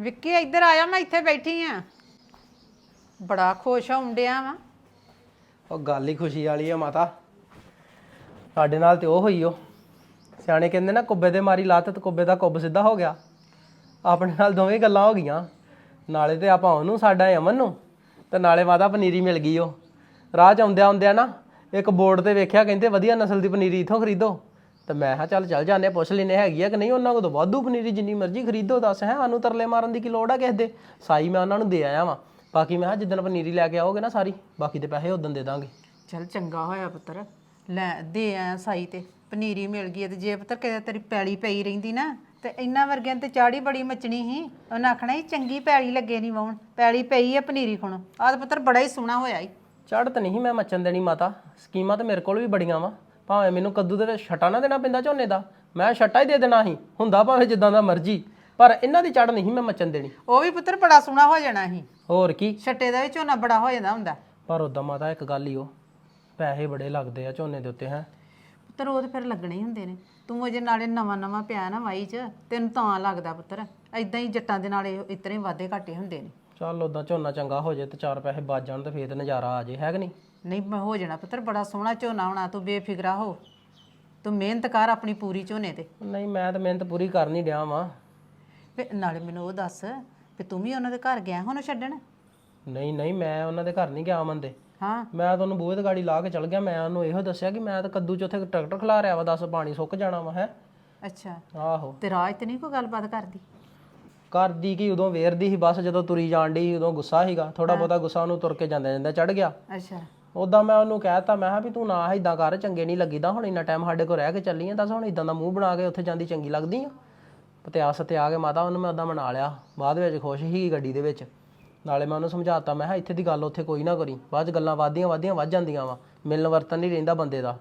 ਵਿੱਕੀ, ਇੱਧਰ ਆਇਆ ਮੈਂ ਇੱਥੇ ਬੈਠੀ ਆ। ਬੜਾ ਖੁਸ਼ ਹੋਣ ਡਿਆ ਵਾ। ਉਹ ਗੱਲ ਹੀ ਖੁਸ਼ੀ ਵਾਲੀ ਆ ਮਾਤਾ। ਸਾਡੇ ਨਾਲ ਤੇ ਉਹ ਹੋਈ ਓ। ਸਿਆਣੇ ਕਹਿੰਦੇ ਨਾ, ਕੁੱਬੇ ਦੇ ਮਾਰੀ ਲੱਤ ਤੇ ਕੁੱਬੇ ਦਾ ਕੁੱਬ ਸਿੱਧਾ ਹੋ ਗਿਆ। ਆਪਣੇ ਨਾਲ ਦੋਵੇਂ ਗੱਲਾਂ ਹੋ ਗਈਆਂ। ਨਾਲੇ ਤੇ ਆਪਾਂ ਉਹਨੂੰ, ਸਾਡਾ ਅਮਨ ਨੂੰ, ਤੇ ਨਾਲੇ ਮਾਤਾ ਪਨੀਰੀ ਮਿਲ ਗਈ ਉਹ ਰਾਹ ਚ ਆਉਂਦਿਆਂ ਆਉਂਦਿਆਂ ਨਾ, ਇੱਕ ਬੋਰਡ ਤੇ ਵੇਖਿਆ, ਕਹਿੰਦੇ ਵਧੀਆ ਨਸਲ ਦੀ ਪਨੀਰੀ ਇਥੋਂ ਖਰੀਦੋ। ਤੇ ਮੈਂ ਕਿਹਾ ਚੱਲ ਚੱਲ ਜਾਂਦੇ ਹਾਂ, ਪੁੱਛ ਲੈਨੇ ਹੈਗੀ ਆ ਕਿ ਨਹੀਂ ਉਹਨਾਂ ਕੋਲ ਤਾਂ ਵਾਧੂ ਪਨੀਰੀ ਜਿੰਨੀ ਮਰਜ਼ੀ ਖਰੀਦੋ ਦੱਸ ਹੈ ਸਾਨੂੰ ਤਰਲੇ ਮਾਰਨ ਦੀ ਕੀ ਲੋੜ ਆ ਕਿਸੇ ਦੇ? ਸਾਈ ਮੈਂ ਉਹਨਾਂ ਨੂੰ ਦੇ ਆਇਆ ਵਾਂ। ਬਾਕੀ ਮੈਂ ਕਿਹਾ ਜਿੱਦਣ ਪਨੀਰੀ ਲੈ ਕੇ ਆਓਗੇ ਨਾ ਸਾਰੀ ਬਾਕੀ ਦੇ ਪੈਸੇ ਉਦੋਂ ਦੇ ਦਾਂਗੇ। ਚਲ ਚੰਗਾ ਹੋਇਆ ਪੁੱਤਰ। ਲੈ ਦੇ ਆਇਆ ਸਾਈ ਤੇ ਪਨੀਰੀ ਮਿਲ ਗਈ ਆ ਤੇ ਜੇ ਪੁੱਤਰ ਕਿਤੇ ਤੇਰੀ ਪੈਲੀ ਪਈ ਰਹਿੰਦੀ ਨਾ ਤੇ ਇੰਨਾ ਵਰਗਿਆਂ ਤੇ ਚਾੜੀ ਬੜੀ ਮਚਣੀ ਸੀ। ਉਹਨਾਂ ਆਖਣਾ ਸੀ ਚੰਗੀ ਪੈਲੀ ਲੱਗੇ ਨਹੀਂ ਵਾਉਣ ਪੈਲੀ ਪਈ ਆ ਪਨੀਰੀ ਖੁਣ। ਆਹ ਤਾਂ ਪੁੱਤਰ ਬੜਾ ਹੀ ਸੋਹਣਾ ਹੋਇਆ ਈ। ਚੜ੍ਹ ਤਾਂ ਨਹੀਂ ਮੈਂ ਮੱਚਣ ਦੇਣੀ ਮਾਤਾ ਸਕੀਮਾਂ ਤਾਂ ਮੇਰੇ ਕੋਲ ਵੀ ਬੜੀਆਂ ਵਾ। ਭਾਵੇਂ ਮੈਨੂੰ ਕੱਦੂ ਦੇ ਵਿੱਚ ਛਟਾ ਨਾ ਦੇਣਾ ਪੈਂਦਾ ਝੋਨੇ ਦਾ ਮੈਂ ਛਟਾ ਹੀ ਦੇ ਦੇਣਾ ਸੀ ਹੁੰਦਾ ਭਾਵੇਂ ਜਿੱਦਾਂ ਦਾ ਮਰਜ਼ੀ ਪਰ ਇਹਨਾਂ ਦੀ ਚੜ੍ਹ ਨਹੀਂ ਮੈਂ ਮੱਚਣ ਦੇਣੀ। ਉਹ ਵੀ ਪੁੱਤਰ ਬੜਾ ਸੋਹਣਾ ਹੋ ਜਾਣਾ ਸੀ। ਹੋਰ ਕੀ? ਛੱਟੇ ਦਾ ਵੀ ਝੋਨਾ ਬੜਾ ਹੋ ਜਾਂਦਾ ਹੁੰਦਾ। ਪਰ ਉਦਾਂ ਮਾਤਾ ਇੱਕ ਗੱਲ ਹੀ ਉਹ ਪੈਸੇ ਬੜੇ ਲੱਗਦੇ ਆ ਝੋਨੇ ਦੇ ਉੱਤੇ ਹੈ? ਪੁੱਤਰ ਉਹ ਤੇ ਫਿਰ ਲੱਗਣੇ ਹੀ ਹੁੰਦੇ ਨੇ। ਤੂੰ ਅਜੇ ਨਾਲੇ ਨਵਾਂ ਨਵਾਂ ਪਿਆ ਨਾ ਵਾਈ 'ਚ ਤੈਨੂੰ ਤਾਂ ਲੱਗਦਾ ਪੁੱਤਰ ਐਦਾਂ ਹੀ ਜੱਟਾਂ ਦੇ ਨਾਲੇ ਇਤਨੇ ਵਾਧੇ ਘਾਟੇ ਹੁੰਦੇ ਨੇ। ਚੱਲ ਉਦਾਂ ਝੋਨਾ ਚੰਗਾ ਹੋ ਜੇ ਤੇ ਚਾਰ ਪੈਸੇ ਬਚ ਜਾਣ ਤੇ ਫੇਰ ਤੇ ਨਜ਼ਾਰਾ ਆ ਜੇ ਹੈ ਕਿ ਨਹੀਂ? ਨਹੀਂ ਮੈਂ ਹੋ ਜਾਣਾ ਪੁੱਤਰ ਬੜਾ ਸੋਹਣਾ ਝੋਨਾ ਹੋਣਾ ਤੂੰ ਬੇਫਿਕਰਾ ਹੋ। ਤੂੰ ਮਿਹਨਤ ਕਰ ਆਪਣੀ ਪੂਰੀ ਝੋਨੇ ਤੇ। ਨਹੀਂ ਮੈਂ ਤਾਂ ਮਿਹਨਤ ਪੂਰੀ ਕਰਨੀ ਡਿਆ ਵਾਂ। ਵੇ ਨਾਲੇ ਮੈਨੂੰ ਉਹ ਦੱਸ ਕਿ ਤੂੰ ਵੀ ਉਹਨਾਂ ਦੇ ਘਰ ਗਿਆ ਹੁਣ ਛੱਡਣ? ਨਹੀਂ ਨਹੀਂ ਮੈਂ ਉਹਨਾਂ ਦੇ ਘਰ ਨਹੀਂ ਗਿਆ ਅਮਨ ਦੇ। ਹਾਂ। ਮੈਂ ਤੁਹਾਨੂੰ ਬੂਹੇ ਤੇ ਗਾੜੀ ਲਾ ਕੇ ਚਲ ਗਿਆ ਮੈਂ ਉਹਨੂੰ ਇਹੋ ਦੱਸਿਆ ਕਿ ਮੈਂ ਤਾਂ ਕੱਦੂ ਚ ਉੱਥੇ ਟਰੈਕਟਰ ਖਲਾ ਰਿਆ ਵਾ ਦੱਸ ਪਾਣੀ ਸੁੱਕ ਜਾਣਾ ਵਾ ਹੈ। ਅੱਛਾ। ਆਹੋ। ਤੇ ਰਾਜ ਤੇ ਨਹੀਂ ਕੋਈ ਗੱਲਬਾਤ ਕਰਦੀ? ਕਰਦੀ ਕੀ ਉਦੋਂ ਵੇਰਦੀ ਸੀ ਬਸ ਜਦੋਂ ਤੁਰੀ ਜਾਣ ਸੀ ਉਦੋਂ ਗੁੱਸਾ ਸੀਗਾ। ਥੋੜਾ ਬਹੁਤਾ ਗੁੱਸਾ ਉਹਨੂੰ ਤੁਰ ਕੇ ਜਾਂਦੇ ਜਾਂਦੇ ਚੜ ਗਿਆ। ਅੱਛਾ। ਉਦਾਂ ਮੈਂ ਉਹਨੂੰ ਕਹਿਤਾ, ਮੈਂ ਕਿਹਾ ਵੀ ਤੂੰ ਨਾ ਇਦਾਂ ਕਰ, ਚੰਗੇ ਨਹੀਂ ਲੱਗੀਦਾ, ਹੁਣ ਇੰਨਾ ਟਾਈਮ ਸਾਡੇ ਕੋਲ ਰਹਿ ਕੇ ਚੱਲੀ ਆ ਦੱਸ ਹੁਣ ਇਦਾਂ ਦਾ ਮੂੰਹ ਬਣਾ ਕੇ ਉੱਥੇ ਜਾਂਦੀ ਚੰਗੀ ਲੱਗਦੀ ਆ। ਪਤਿਆ ਤੇ ਕੇ ਮਾਤਾ ਉਹਨੂੰ ਮੈਂ ਉਦਾਂ ਮਨਾ ਲਿਆ, ਬਾਅਦ ਵਿੱਚ ਖੁਸ਼ ਸੀ ਗੱਡੀ ਦੇ ਵਿੱਚ। ਨਾਲੇ ਮੈਂ ਉਹਨੂੰ ਸਮਝਾਤਾ, ਮੈਂ ਕਿਹਾ ਇੱਥੇ ਦੀ ਗੱਲ ਉੱਥੇ ਕੋਈ ਨਾ ਕਰੀ, ਬਾਅਦ ਚ ਗੱਲਾਂ ਵਾਧੀਆਂ ਵਾਧੀਆਂ ਵੱਧ ਜਾਂਦੀਆਂ ਵਾ, ਮਿਲਣ ਵਰਤਨ ਨਹੀਂ ਰਹਿੰਦਾ ਬੰਦੇ ਦਾ।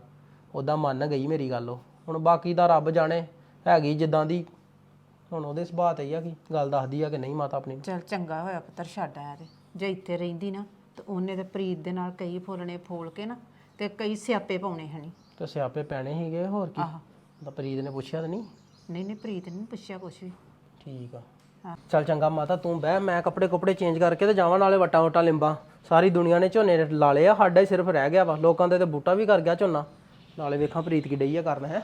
ਉਦਾਂ ਮੰਨ ਗਈ ਮੇਰੀ ਗੱਲ ਉਹ। ਹੁਣ ਬਾਕੀ ਦਾ ਰੱਬ ਜਾਣੇ, ਹੈਗੀ ਜਿੱਦਾਂ ਦੀ, ਹੁਣ ਉਹਦੇ ਸੁਭਾਅ ਤੇ ਹੀ ਆ ਕਿ, ਗੱਲ ਦੱਸਦੀ ਆ ਕਿ ਨਹੀਂ ਮਾਤਾ ਆਪਣੀ। ਚਲ ਚੰਗਾ ਹੋਇਆ ਪੁੱਤਰ, ਛੱਡ ਆਇਆ ਤੇ, ਜੇ ਇੱਥੇ ਰਹਿੰਦੀ ਨਾ। ਤੇ ਉਹਨੇ ਤੇ ਪ੍ਰੀਤ ਦੇ ਨਾਲ ਕਈ ਫੁੱਲਣੇ ਫੋਲ ਕੇ ਨਾ ਤੇ ਕਈ ਸਿਆਪੇ ਪਾਉਣੇ ਹਣੀ। ਤੇ ਸਿਆਪੇ ਪੈਣੇ ਸੀਗੇ ਹੋਰ ਕੀ? ਆਹ। ਤਾਂ ਪ੍ਰੀਤ ਨੇ ਪੁੱਛਿਆ ਤਾਂ ਨਹੀਂ? ਨਹੀਂ ਨਹੀਂ ਪ੍ਰੀਤ ਨੇ ਨੀ ਪੁੱਛਿਆ ਕੁਛ ਵੀ। ਠੀਕ ਆ। ਹਾਂ। ਚੱਲ ਚੰਗਾ ਮਾਤਾ ਤੂੰ ਬਹਿ ਮੈਂ ਕੱਪੜੇ ਕੁਪੜੇ ਚੇਂਜ ਕਰਕੇ ਤੇ ਜਾਵਾਂ ਨਾਲੇ ਵਟਾ ਵਟਾ ਲਿੰਬਾਂ। ਸਾਰੀ ਦੁਨੀਆ ਨੇ ਝੋਨੇ ਲਾ ਲਏ ਆ ਸਾਡਾ ਹੀ ਸਿਰਫ ਰਹਿ ਗਿਆ ਵਾ। ਲੋਕਾਂ ਦੇ ਤੇ ਬੂਟਾ ਵੀ ਕਰ ਗਿਆ ਝੋਨਾ। ਨਾਲੇ ਵੇਖਾਂ ਪ੍ਰੀਤ ਕੀ ਡਈ ਆ ਕਰਨ ਹੈ।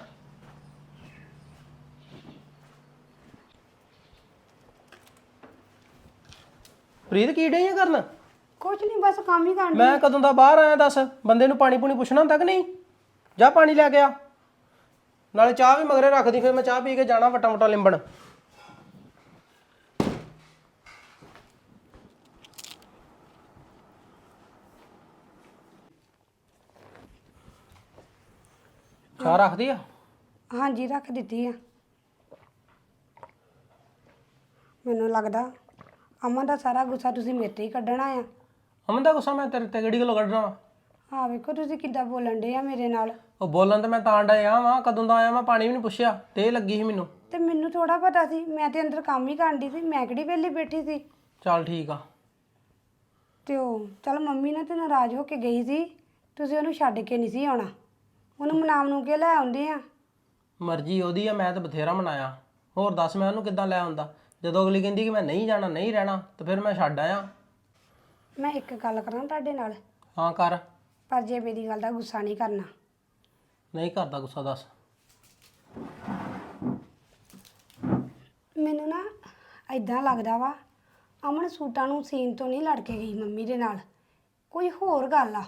ਪ੍ਰੀਤ ਕੀ ਡਈ ਆ ਕਰਨ? ਕੁਝ ਨਹੀਂ ਬਸ ਕੰਮ ਹੀ ਕਰਨ ਮੈਂ ਕਦੋਂ ਦਾ ਬਾਹਰ ਆਇਆ ਦੱਸ? ਬੰਦੇ ਨੂੰ ਪਾਣੀ ਪੂਣੀ ਪੁੱਛਣਾ ਹੁੰਦਾ ਕਿ ਨਹੀਂ? ਜਾ ਪਾਣੀ ਲੈ ਕੇ ਆ। ਨਾਲੇ ਚਾਹ ਵੀ ਮਗਰੇ ਰੱਖਦੀ ਫਿਰ ਮੈਂ ਚਾਹ ਪੀ ਕੇ ਜਾਣਾ ਵਟਾ ਵਟਾ ਲਿੰਬਣ। ਚਾਹ ਰੱਖਦੀ ਆ? ਹਾਂਜੀ ਰੱਖ ਦਿੱਤੀ ਆ। ਮੈਨੂੰ ਲੱਗਦਾ ਅਮਨ ਦਾ ਸਾਰਾ ਗੁੱਸਾ ਤੁਸੀਂ ਮੇਰੇ ਤੇ ਹੀ ਕੱਢਣਾ ਆ। ਅਮਨ ਦਾ ਗੁੱਸਾ ਮੈਂ ਤੇਰੇ ਤੇ ਕਿਹੜੀ ਗੱਲੋਂ ਕੱਢਣਾ ਵਾ? ਆ ਵੇਖੋ ਤੁਸੀਂ ਕਿੱਦਾਂ ਬੋਲਣ ਡੇ ਆ ਮੇਰੇ ਨਾਲ। ਉਹ ਬੋਲਣ ਤੇ ਮੈਂ ਤਾਂ ਡਿਆ ਵਾਂ ਕਦੋਂ ਦਾ ਆਇਆ ਮੈਂ ਪਾਣੀ ਵੀ ਨਹੀਂ ਪੁੱਛਿਆ ਤੇ ਲੱਗੀ ਸੀ ਮੈਨੂੰ। ਤੇ ਮੈਨੂੰ ਥੋੜਾ ਪਤਾ ਸੀ ਮੈਂ ਤੇ ਅੰਦਰ ਕੰਮ ਹੀ ਕਰਨ ਦੀ ਸੀ ਮੈਂ ਕਿਹੜੀ ਵੇਲੀ ਬੈਠੀ ਸੀ? ਚੱਲ ਠੀਕ ਆ। ਤੇ ਉਹ ਚਲ ਮੰਮੀ ਨੇ ਤੇ ਨਾਰਾਜ਼ ਹੋ ਕੇ ਗਈ ਸੀ ਤੁਸੀਂ ਉਹਨੂੰ ਛੱਡ ਕੇ ਨਹੀਂ ਸੀ ਆਉਣਾ। ਉਹਨੂੰ ਮਨਾਮ ਨੂੰ ਕੇ ਲੈ ਆਉਂਦੇ ਆ? ਮਰਜ਼ੀ ਉਹਦੀ ਆ ਮੈਂ ਤਾਂ ਬਥੇਰਾ ਮਨਾਇਆ। ਹੋਰ ਦੱਸ ਮੈਂ ਉਹਨੂੰ ਕਿੱਦਾਂ ਲੈ ਆਉਂਦਾ? ਜਦੋਂ ਅਗਲੀ ਕਹਿੰਦੀ ਕਿ ਮੈਂ ਨਹੀਂ ਜਾਣਾ ਨਹੀਂ ਰਹਿਣਾ ਤੇ ਫਿਰ ਮੈਂ ਛੱਡ ਆਇਆ। ਮੈਂ ਇੱਕ ਗੱਲ ਕਰਾਂ ਤੁਹਾਡੇ ਨਾਲ? ਹਾਂ ਕਰ। ਪਰ ਜੇ ਮੇਰੀ ਗੱਲ ਦਾ ਗੁੱਸਾ ਨਹੀਂ ਕਰਨਾ। ਨਹੀਂ ਕਰਦਾ ਗੁੱਸਾ ਦੱਸ। ਮੈਨੂੰ ਨਾ ਐਦਾਂ ਲੱਗਦਾ ਵਾ ਅਮਨ ਸੂਟਾਂ ਨੂੰ ਸੀਨ ਤੋਂ ਨਹੀਂ ਲੜ ਕੇ ਗਈ ਮੰਮੀ ਦੇ ਨਾਲ। ਕੋਈ ਹੋਰ ਗੱਲ ਆ?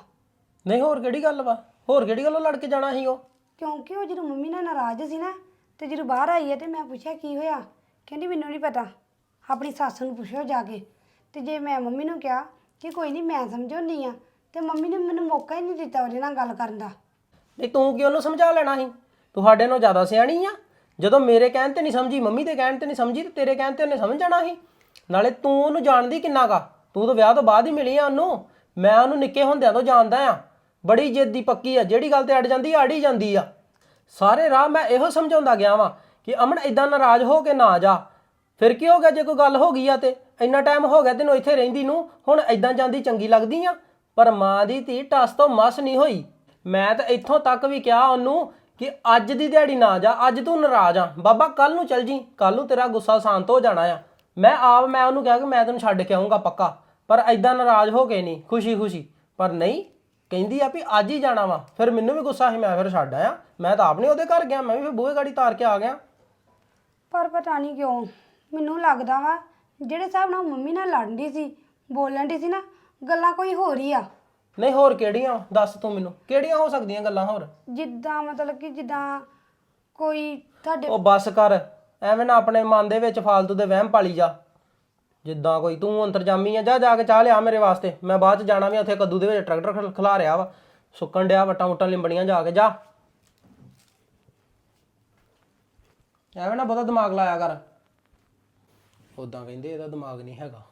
ਨਹੀਂ ਹੋਰ ਕਿਹੜੀ ਗੱਲ ਵਾ? ਹੋਰ ਕਿਹੜੀ ਗੱਲੋਂ ਲੜ ਕੇ ਜਾਣਾ ਸੀ ਉਹ? ਕਿਉਂਕਿ ਉਹ ਜਦੋਂ ਮੰਮੀ ਨਾਲ ਨਾਰਾਜ਼ ਸੀ ਨਾ ਤੇ ਜਦੋਂ ਬਾਹਰ ਆਈ ਹੈ ਤੇ ਮੈਂ ਪੁੱਛਿਆ ਕੀ ਹੋਇਆ? ਕਹਿੰਦੀ ਮੈਨੂੰ ਨਹੀਂ ਪਤਾ। ਆਪਣੀ ਸੱਸ ਨੂੰ ਪੁੱਛੋ ਜਾ ਕੇ। ਤੇ ਜੇ ਮੈਂ ਮੰਮੀ ਨੂੰ ਕਿਹਾ ਕਿ ਕੋਈ ਨਹੀਂ ਮੈਂ ਸਮਝਾਉਂਦੀ ਆ, ਤੇ ਮੰਮੀ ਨੇ ਮੈਨੂੰ ਮੌਕਾ ਹੀ ਨਹੀਂ ਦਿੱਤਾ ਉਹਦੇ ਨਾਲ ਗੱਲ ਕਰਨ ਦਾ। ਨਹੀਂ, ਤੂੰ ਕੀ ਉਹਨੂੰ ਸਮਝਾ ਲੈਣਾ ਸੀ? ਤੁਹਾਡੇ ਨਾਲੋਂ ਜ਼ਿਆਦਾ ਸਿਆਣੀ ਆ। ਜਦੋਂ ਮੇਰੇ ਕਹਿਣ ਤੇ ਨਹੀਂ ਸਮਝੀ, ਮੰਮੀ ਦੇ ਕਹਿਣ ਤੇ ਨਹੀਂ ਸਮਝੀ, ਤੇ ਤੇਰੇ ਕਹਿਣ ਤੇ ਉਹਨੇ ਸਮਝ ਜਾਣਾ ਸੀ। ਨਾਲੇ ਤੂੰ ਉਹਨੂੰ ਜਾਣਦੀ ਕਿੰਨਾ ਕਾ ਤੂੰ ਤਾਂ ਵਿਆਹ ਤੋਂ ਬਾਅਦ ਹੀ ਮਿਲੀ ਆ ਉਹਨੂੰ। ਮੈਂ ਉਹਨੂੰ ਨਿੱਕੇ ਹੁੰਦਿਆਂ ਤੋਂ ਜਾਣਦਾ ਆ। ਬੜੀ ਜਿੱਦ ਦੀ ਪੱਕੀ ਆ, ਜਿਹੜੀ ਗੱਲ ਤੇ ਅੜ ਜਾਂਦੀ ਆ ਅੜ ਹੀ ਜਾਂਦੀ ਆ। ਸਾਰੇ ਰਾਹ ਮੈਂ ਇਹੋ ਸਮਝਾਉਂਦਾ ਗਿਆ ਵਾਂ ਕਿ ਅਮਨ ਇਦਾਂ ਨਾਰਾਜ਼ ਹੋ ਕੇ ਨਾ ਜਾ। ਫਿਰ ਕੀ ਹੋ ਗਿਆ ਜੇ ਕੋਈ ਗੱਲ ਹੋ ਗਈ ਆ ਤੇ? ਇੰਨਾ ਟਾਈਮ ਹੋ ਗਿਆ ਤੈਨੂੰ ਇੱਥੇ ਰਹਿੰਦੀ ਨੂੰ, ਹੁਣ ਇਦਾਂ ਜਾਂਦੀ ਚੰਗੀ ਲੱਗਦੀ ਆ? ਪਰ ਮਾਂ ਦੀ ਧੀ ਟਸ ਤੋਂ ਮਸ ਨਹੀਂ ਹੋਈ। ਮੈਂ ਤਾਂ ਇੱਥੋਂ ਤੱਕ ਵੀ ਕਿਹਾ ਉਹਨੂੰ ਕਿ ਅੱਜ ਦੀ ਦਿਹਾੜੀ ਨਾ ਜਾ, ਅੱਜ ਤੂੰ ਨਾਰਾਜ਼ ਆ। ਬਾਬਾ ਕੱਲ ਨੂੰ ਚੱਲ ਜੀ ਕੱਲ ਨੂੰ ਤੇਰਾ ਗੁੱਸਾ ਸ਼ਾਂਤ ਹੋ ਜਾਣਾ ਆ। ਮੈਂ ਆਪ, ਮੈਂ ਉਹਨੂੰ ਕਿਹਾ ਕਿ ਮੈਂ ਤੈਨੂੰ ਛੱਡ ਕੇ ਆਉਂਗਾ ਪੱਕਾ, ਪਰ ਐਦਾਂ ਨਾਰਾਜ਼ ਹੋ ਕੇ ਨਹੀਂ ਖੁਸ਼ੀ ਖੁਸ਼ੀ ਪਰ ਨਹੀਂ, ਕਹਿੰਦੀ ਆ ਵੀ ਅੱਜ ਹੀ ਜਾਣਾ ਵਾ, ਫਿਰ ਮੈਨੂੰ ਵੀ ਗੁੱਸਾ ਸੀ, ਮੈਂ ਫਿਰ ਛੱਡ ਆਇਆ। ਮੈਂ ਤਾਂ ਆਪ ਨਹੀਂ ਉਹਦੇ ਘਰ ਗਿਆ, ਮੈਂ ਵੀ ਫਿਰ ਬੂਹੇ ਗਾੜੀ ਤਾਰ ਕੇ ਆ ਗਿਆ। ਪਰ ਪਤਾ ਨਹੀਂ ਕਿਉਂ, ਮੈਨੂੰ ਲੱਗਦਾ ਵਾ ਜਿਹੜੇ ਹਿਸਾਬ ਨਾਲ ਉਹ ਮੰਮੀ ਨਾਲ ਲੜਦੀ ਸੀ ਬੋਲਣ ਦੀ ਸੀ ਨਾ ਗੱਲਾਂ ਕੋਈ ਹੋਰ ਹੀ ਆ। ਨਹੀਂ ਹੋਰ ਕਿਹੜੀਆਂ? ਵਾ? ਦੱਸ ਤੂੰ ਮੈਨੂੰ। ਕਿਹੜੀਆਂ ਹੋ ਸਕਦੀਆਂ ਗੱਲਾਂ ਹੋਰ? ਜਿੱਦਾਂ ਮਤਲਬ ਕਿ ਜਿੱਦਾਂ ਕੋਈ ਤੁਹਾਡੇ ਉਹ ਬੱਸ ਕਰ ਐਵੇਂ ਨਾ ਆਪਣੇ ਮਨ ਦੇ ਵਿੱਚ ਫਾਲਤੂ ਦੇ ਵਹਿਮ ਪਾਲੀ ਜਾ। ਜਿੱਦਾਂ ਕੋਈ ਤੂੰ ਅੰਤਰਜਾਮੀ ਆ ਜਾ ਜਾ ਕੇ ਚਾਹ ਲਿਆ ਮੇਰੇ ਵਾਸਤੇ। ਮੈਂ ਬਾਅਦ ਚ ਜਾਣਾ ਵੀ ਉੱਥੇ ਕੱਦੂ ਦੇ ਵਿੱਚ ਟਰੈਕਟਰ ਖਲ- ਰਿਹਾ ਵਾ। ਸੁੱਕਣ ਡਿਆ ਵਟਾਂ ਵਟਾਂ ਲਿੰਬੜੀਆਂ ਜਾ ਕੇ ਜਾ। ਐਵੇਂ ਨਾ ਬਹੁਤਾ ਦਿਮਾਗ ਲਾਇਆ ਕਰ। ਉਦਾਂ ਕਹਿੰਦੇ ਇਹਦਾ ਦਿਮਾਗ ਨਹੀਂ ਹੈਗਾ।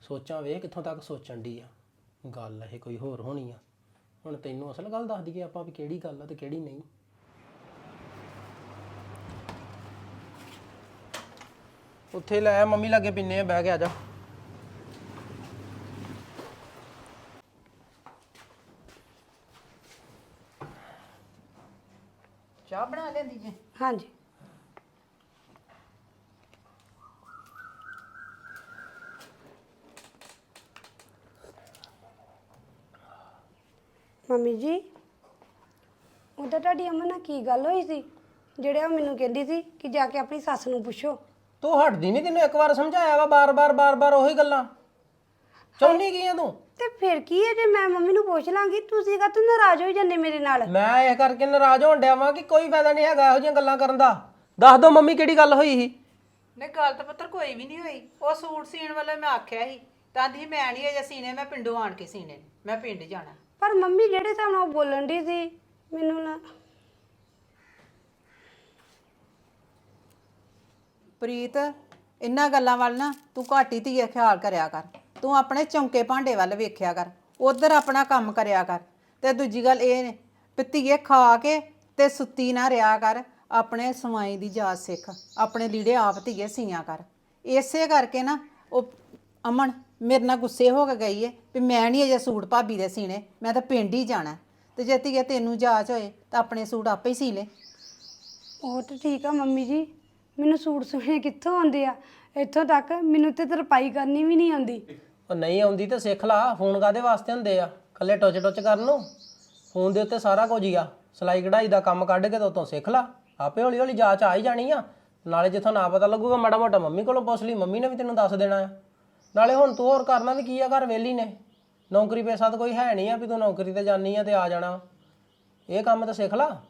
ਸੋਚਾਂ ਵੇ ਕਿੱਥੋਂ ਤੱਕ ਸੋਚਣ ਦੀ ਆ। ਗੱਲ ਇਹ ਕੋਈ ਹੋਰ ਹੋਣੀ ਆ। ਹੁਣ ਤੈਨੂੰ ਅਸਲ ਗੱਲ ਦੱਸ ਦਈਏ ਆਪਾਂ ਵੀ ਕਿਹੜੀ ਗੱਲ ਆ ਤੇ ਕਿਹੜੀ ਨਹੀਂ। ਉੱਥੇ ਲੈ ਆ, ਮੰਮੀ ਲਾਗੇ ਪਿੰਨੇ ਆ ਬਹਿ ਕੇ ਆ ਜਾ। ਚਾਹ ਬਣਾ ਲੈਂਦੀ ਜੇ? ਹਾਂਜੀ। ਮੰਮੀ ਜੀ? ਉਹਦਾ ਤੁਹਾਡੀ ਅਮਨ ਨਾਲ ਕੀ ਗੱਲ ਹੋਈ ਸੀ? ਜਿਹੜੇ ਉਹ ਮੈਨੂੰ ਕਹਿੰਦੀ ਸੀ ਕਿ ਜਾ ਕੇ ਆਪਣੀ ਸੱਸ ਨੂੰ ਪੁੱਛੋ। ਤੂੰ ਹਟਦੀ ਨਹੀਂ ਤੈਨੂੰ ਇੱਕ ਵਾਰ ਸਮਝਾਇਆ ਵਾ ਬਾਰ-ਬਾਰ ਬਾਰ-ਬਾਰ ਉਹੀ ਗੱਲਾਂ। ਚਾਹੁੰਦੀ ਕੀ ਆ ਤੂੰ? ਤੇ ਫਿਰ ਕੀ ਹੈ ਜੇ ਮੈਂ ਮੰਮੀ ਨੂੰ ਪੁੱਛ ਲਾਂਗੀ ਤੁਸੀਂ ਕਾ ਤੂੰ ਨਾਰਾਜ਼ ਹੋਈ ਜਾਂਦੇ ਮੇਰੇ ਨਾਲ? ਮੈਂ ਇਹ ਕਰਕੇ ਨਾਰਾਜ਼ ਹੋਣ ਡਿਆ ਵਾਂ ਕਿ ਕੋਈ ਫਾਇਦਾ ਨਹੀਂ ਹੈਗਾ ਇਹੋ ਜਿਹੀਆਂ ਗੱਲਾਂ ਕਰਨ ਦਾ। ਦੱਸ ਦੋ ਮੰਮੀ ਕਿਹੜੀ ਗੱਲ ਹੋਈ ਸੀ? ਨਹੀਂ ਗੱਲ ਤਾਂ ਪੁੱਤਰ ਕੋਈ ਵੀ ਨਹੀਂ ਹੋਈ। ਉਹ ਸੂਟ ਸੀਣ ਵਾਲਾ ਮੈਂ ਆਖਿਆ ਸੀ ਤਾਂ ਦੀ ਮੈਂ ਨਹੀਂ ਅਜੇ ਸੀਨੇ ਮੈਂ ਪਿੰਡੋਂ ਆਣ ਕੇ ਸੀਨੇ ਨੇ। ਮੈਂ ਪਿੰਡ ਜਾਣਾ। ਪਰ ਮੰਮੀ ਜਿਹੜੇ ਹਿਸਾਬ ਨਾਲ ਉਹ ਬੋਲਣ ਦੀ ਸੀ, ਮੈਨੂੰ ਨਾ ਪ੍ਰੀਤ, ਇਹਨਾਂ ਗੱਲਾਂ ਵੱਲ ਨਾ ਤੂੰ ਘੱਟ ਹੀ ਧੀਏ ਖਿਆਲ ਕਰਿਆ ਕਰ। ਤੂੰ ਆਪਣੇ ਚੌਂਕੇ ਭਾਂਡੇ ਵੱਲ ਵੇਖਿਆ ਕਰ। ਉਧਰ ਆਪਣਾ ਕੰਮ ਕਰਿਆ ਕਰ। ਤੇ ਦੂਜੀ ਗੱਲ ਇਹ ਨੇ ਵੀ ਧੀਏ ਖਾ ਕੇ ਤੇ ਸੁੱਤੀ ਨਾ ਰਿਆ ਕਰ। ਆਪਣੇ ਸਵਾਈ ਦੀ ਜਾਚ ਸਿੱਖ। ਆਪਣੇ ਲੀੜੇ ਆਪ ਧੀਏ ਸੀਆਂ ਕਰ। ਇਸੇ ਕਰਕੇ ਨਾ ਉਹ ਅਮਨ ਮੇਰੇ ਨਾਲ ਗੁੱਸੇ ਹੋ ਕੇ ਗਈ ਏ ਵੀ ਮੈਂ ਨਹੀਂ ਅਜੇ ਸੂਟ ਭਾਬੀ ਦੇ ਸੀਨੇ ਮੈਂ ਤਾਂ ਪਿੰਡ ਹੀ ਜਾਣਾ। ਤੇ ਜੇ ਧੀਏ ਤੈਨੂੰ ਜਾਚ ਹੋਏ ਤਾਂ ਆਪਣੇ ਸੂਟ ਆਪੇ ਹੀ ਸੀ ਲੈ। ਉਹ ਤਾਂ ਠੀਕ ਆ ਮੰਮੀ ਜੀ ਮੈਨੂੰ ਸੂਟ ਸੁਣੇ ਕਿੱਥੋਂ ਆਉਂਦੇ ਆ? ਇੱਥੋਂ ਤੱਕ ਮੈਨੂੰ ਤੇ ਤਰਪਾਈ ਕਰਨੀ ਵੀ ਨਹੀਂ ਆਉਂਦੀ। ਉਹ ਨਹੀਂ ਆਉਂਦੀ ਤੇ ਸਿੱਖ ਲਾ ਫੋਨ ਕਾਦੇ ਵਾਸਤੇ ਹੁੰਦੇ ਆ? ਕੱਲੇ ਟੁੱਚ ਟੁੱਚ ਕਰਨ ਨੂੰ? ਫੋਨ ਦੇ ਉੱਤੇ ਸਾਰਾ ਕੁਝ ਹੀ ਆ। ਸਿਲਾਈ ਕਢਾਈ ਦਾ ਕੰਮ ਕੱਢ ਕੇ ਤੇ ਉਤੋਂ ਸਿੱਖ ਲਾ। ਆਪੇ ਹੌਲੀ ਹੌਲੀ ਜਾਚ ਆ ਹੀ ਜਾਣੀ ਆ। ਨਾਲੇ ਜਿੱਥੋਂ ਨਾ ਪਤਾ ਲੱਗੂਗਾ ਮਾੜਾ ਮੋਟਾ ਮੰਮੀ ਕੋਲੋਂ ਪੁੱਛ ਲਈ ਮੰਮੀ ਨੇ ਵੀ ਤੈਨੂੰ ਦੱਸ ਦੇਣਾ ਆ। ਨਾਲੇ ਹੁਣ ਤੂੰ ਹੋਰ ਕਰਨਾ ਵੀ ਕੀ ਆ, ਘਰ ਵਿਹਲੀ ਨੇ। ਨੌਕਰੀ ਪੈਸਾ ਤਾਂ ਕੋਈ ਹੈ ਨਹੀਂ ਆ ਵੀ ਤੂੰ ਨੌਕਰੀ ਤੇ ਜਾਨੀ ਆ ਤੇ ਆ ਜਾਣਾ। ਇਹ ਕੰਮ ਤਾਂ ਸਿੱਖ ਲਾ।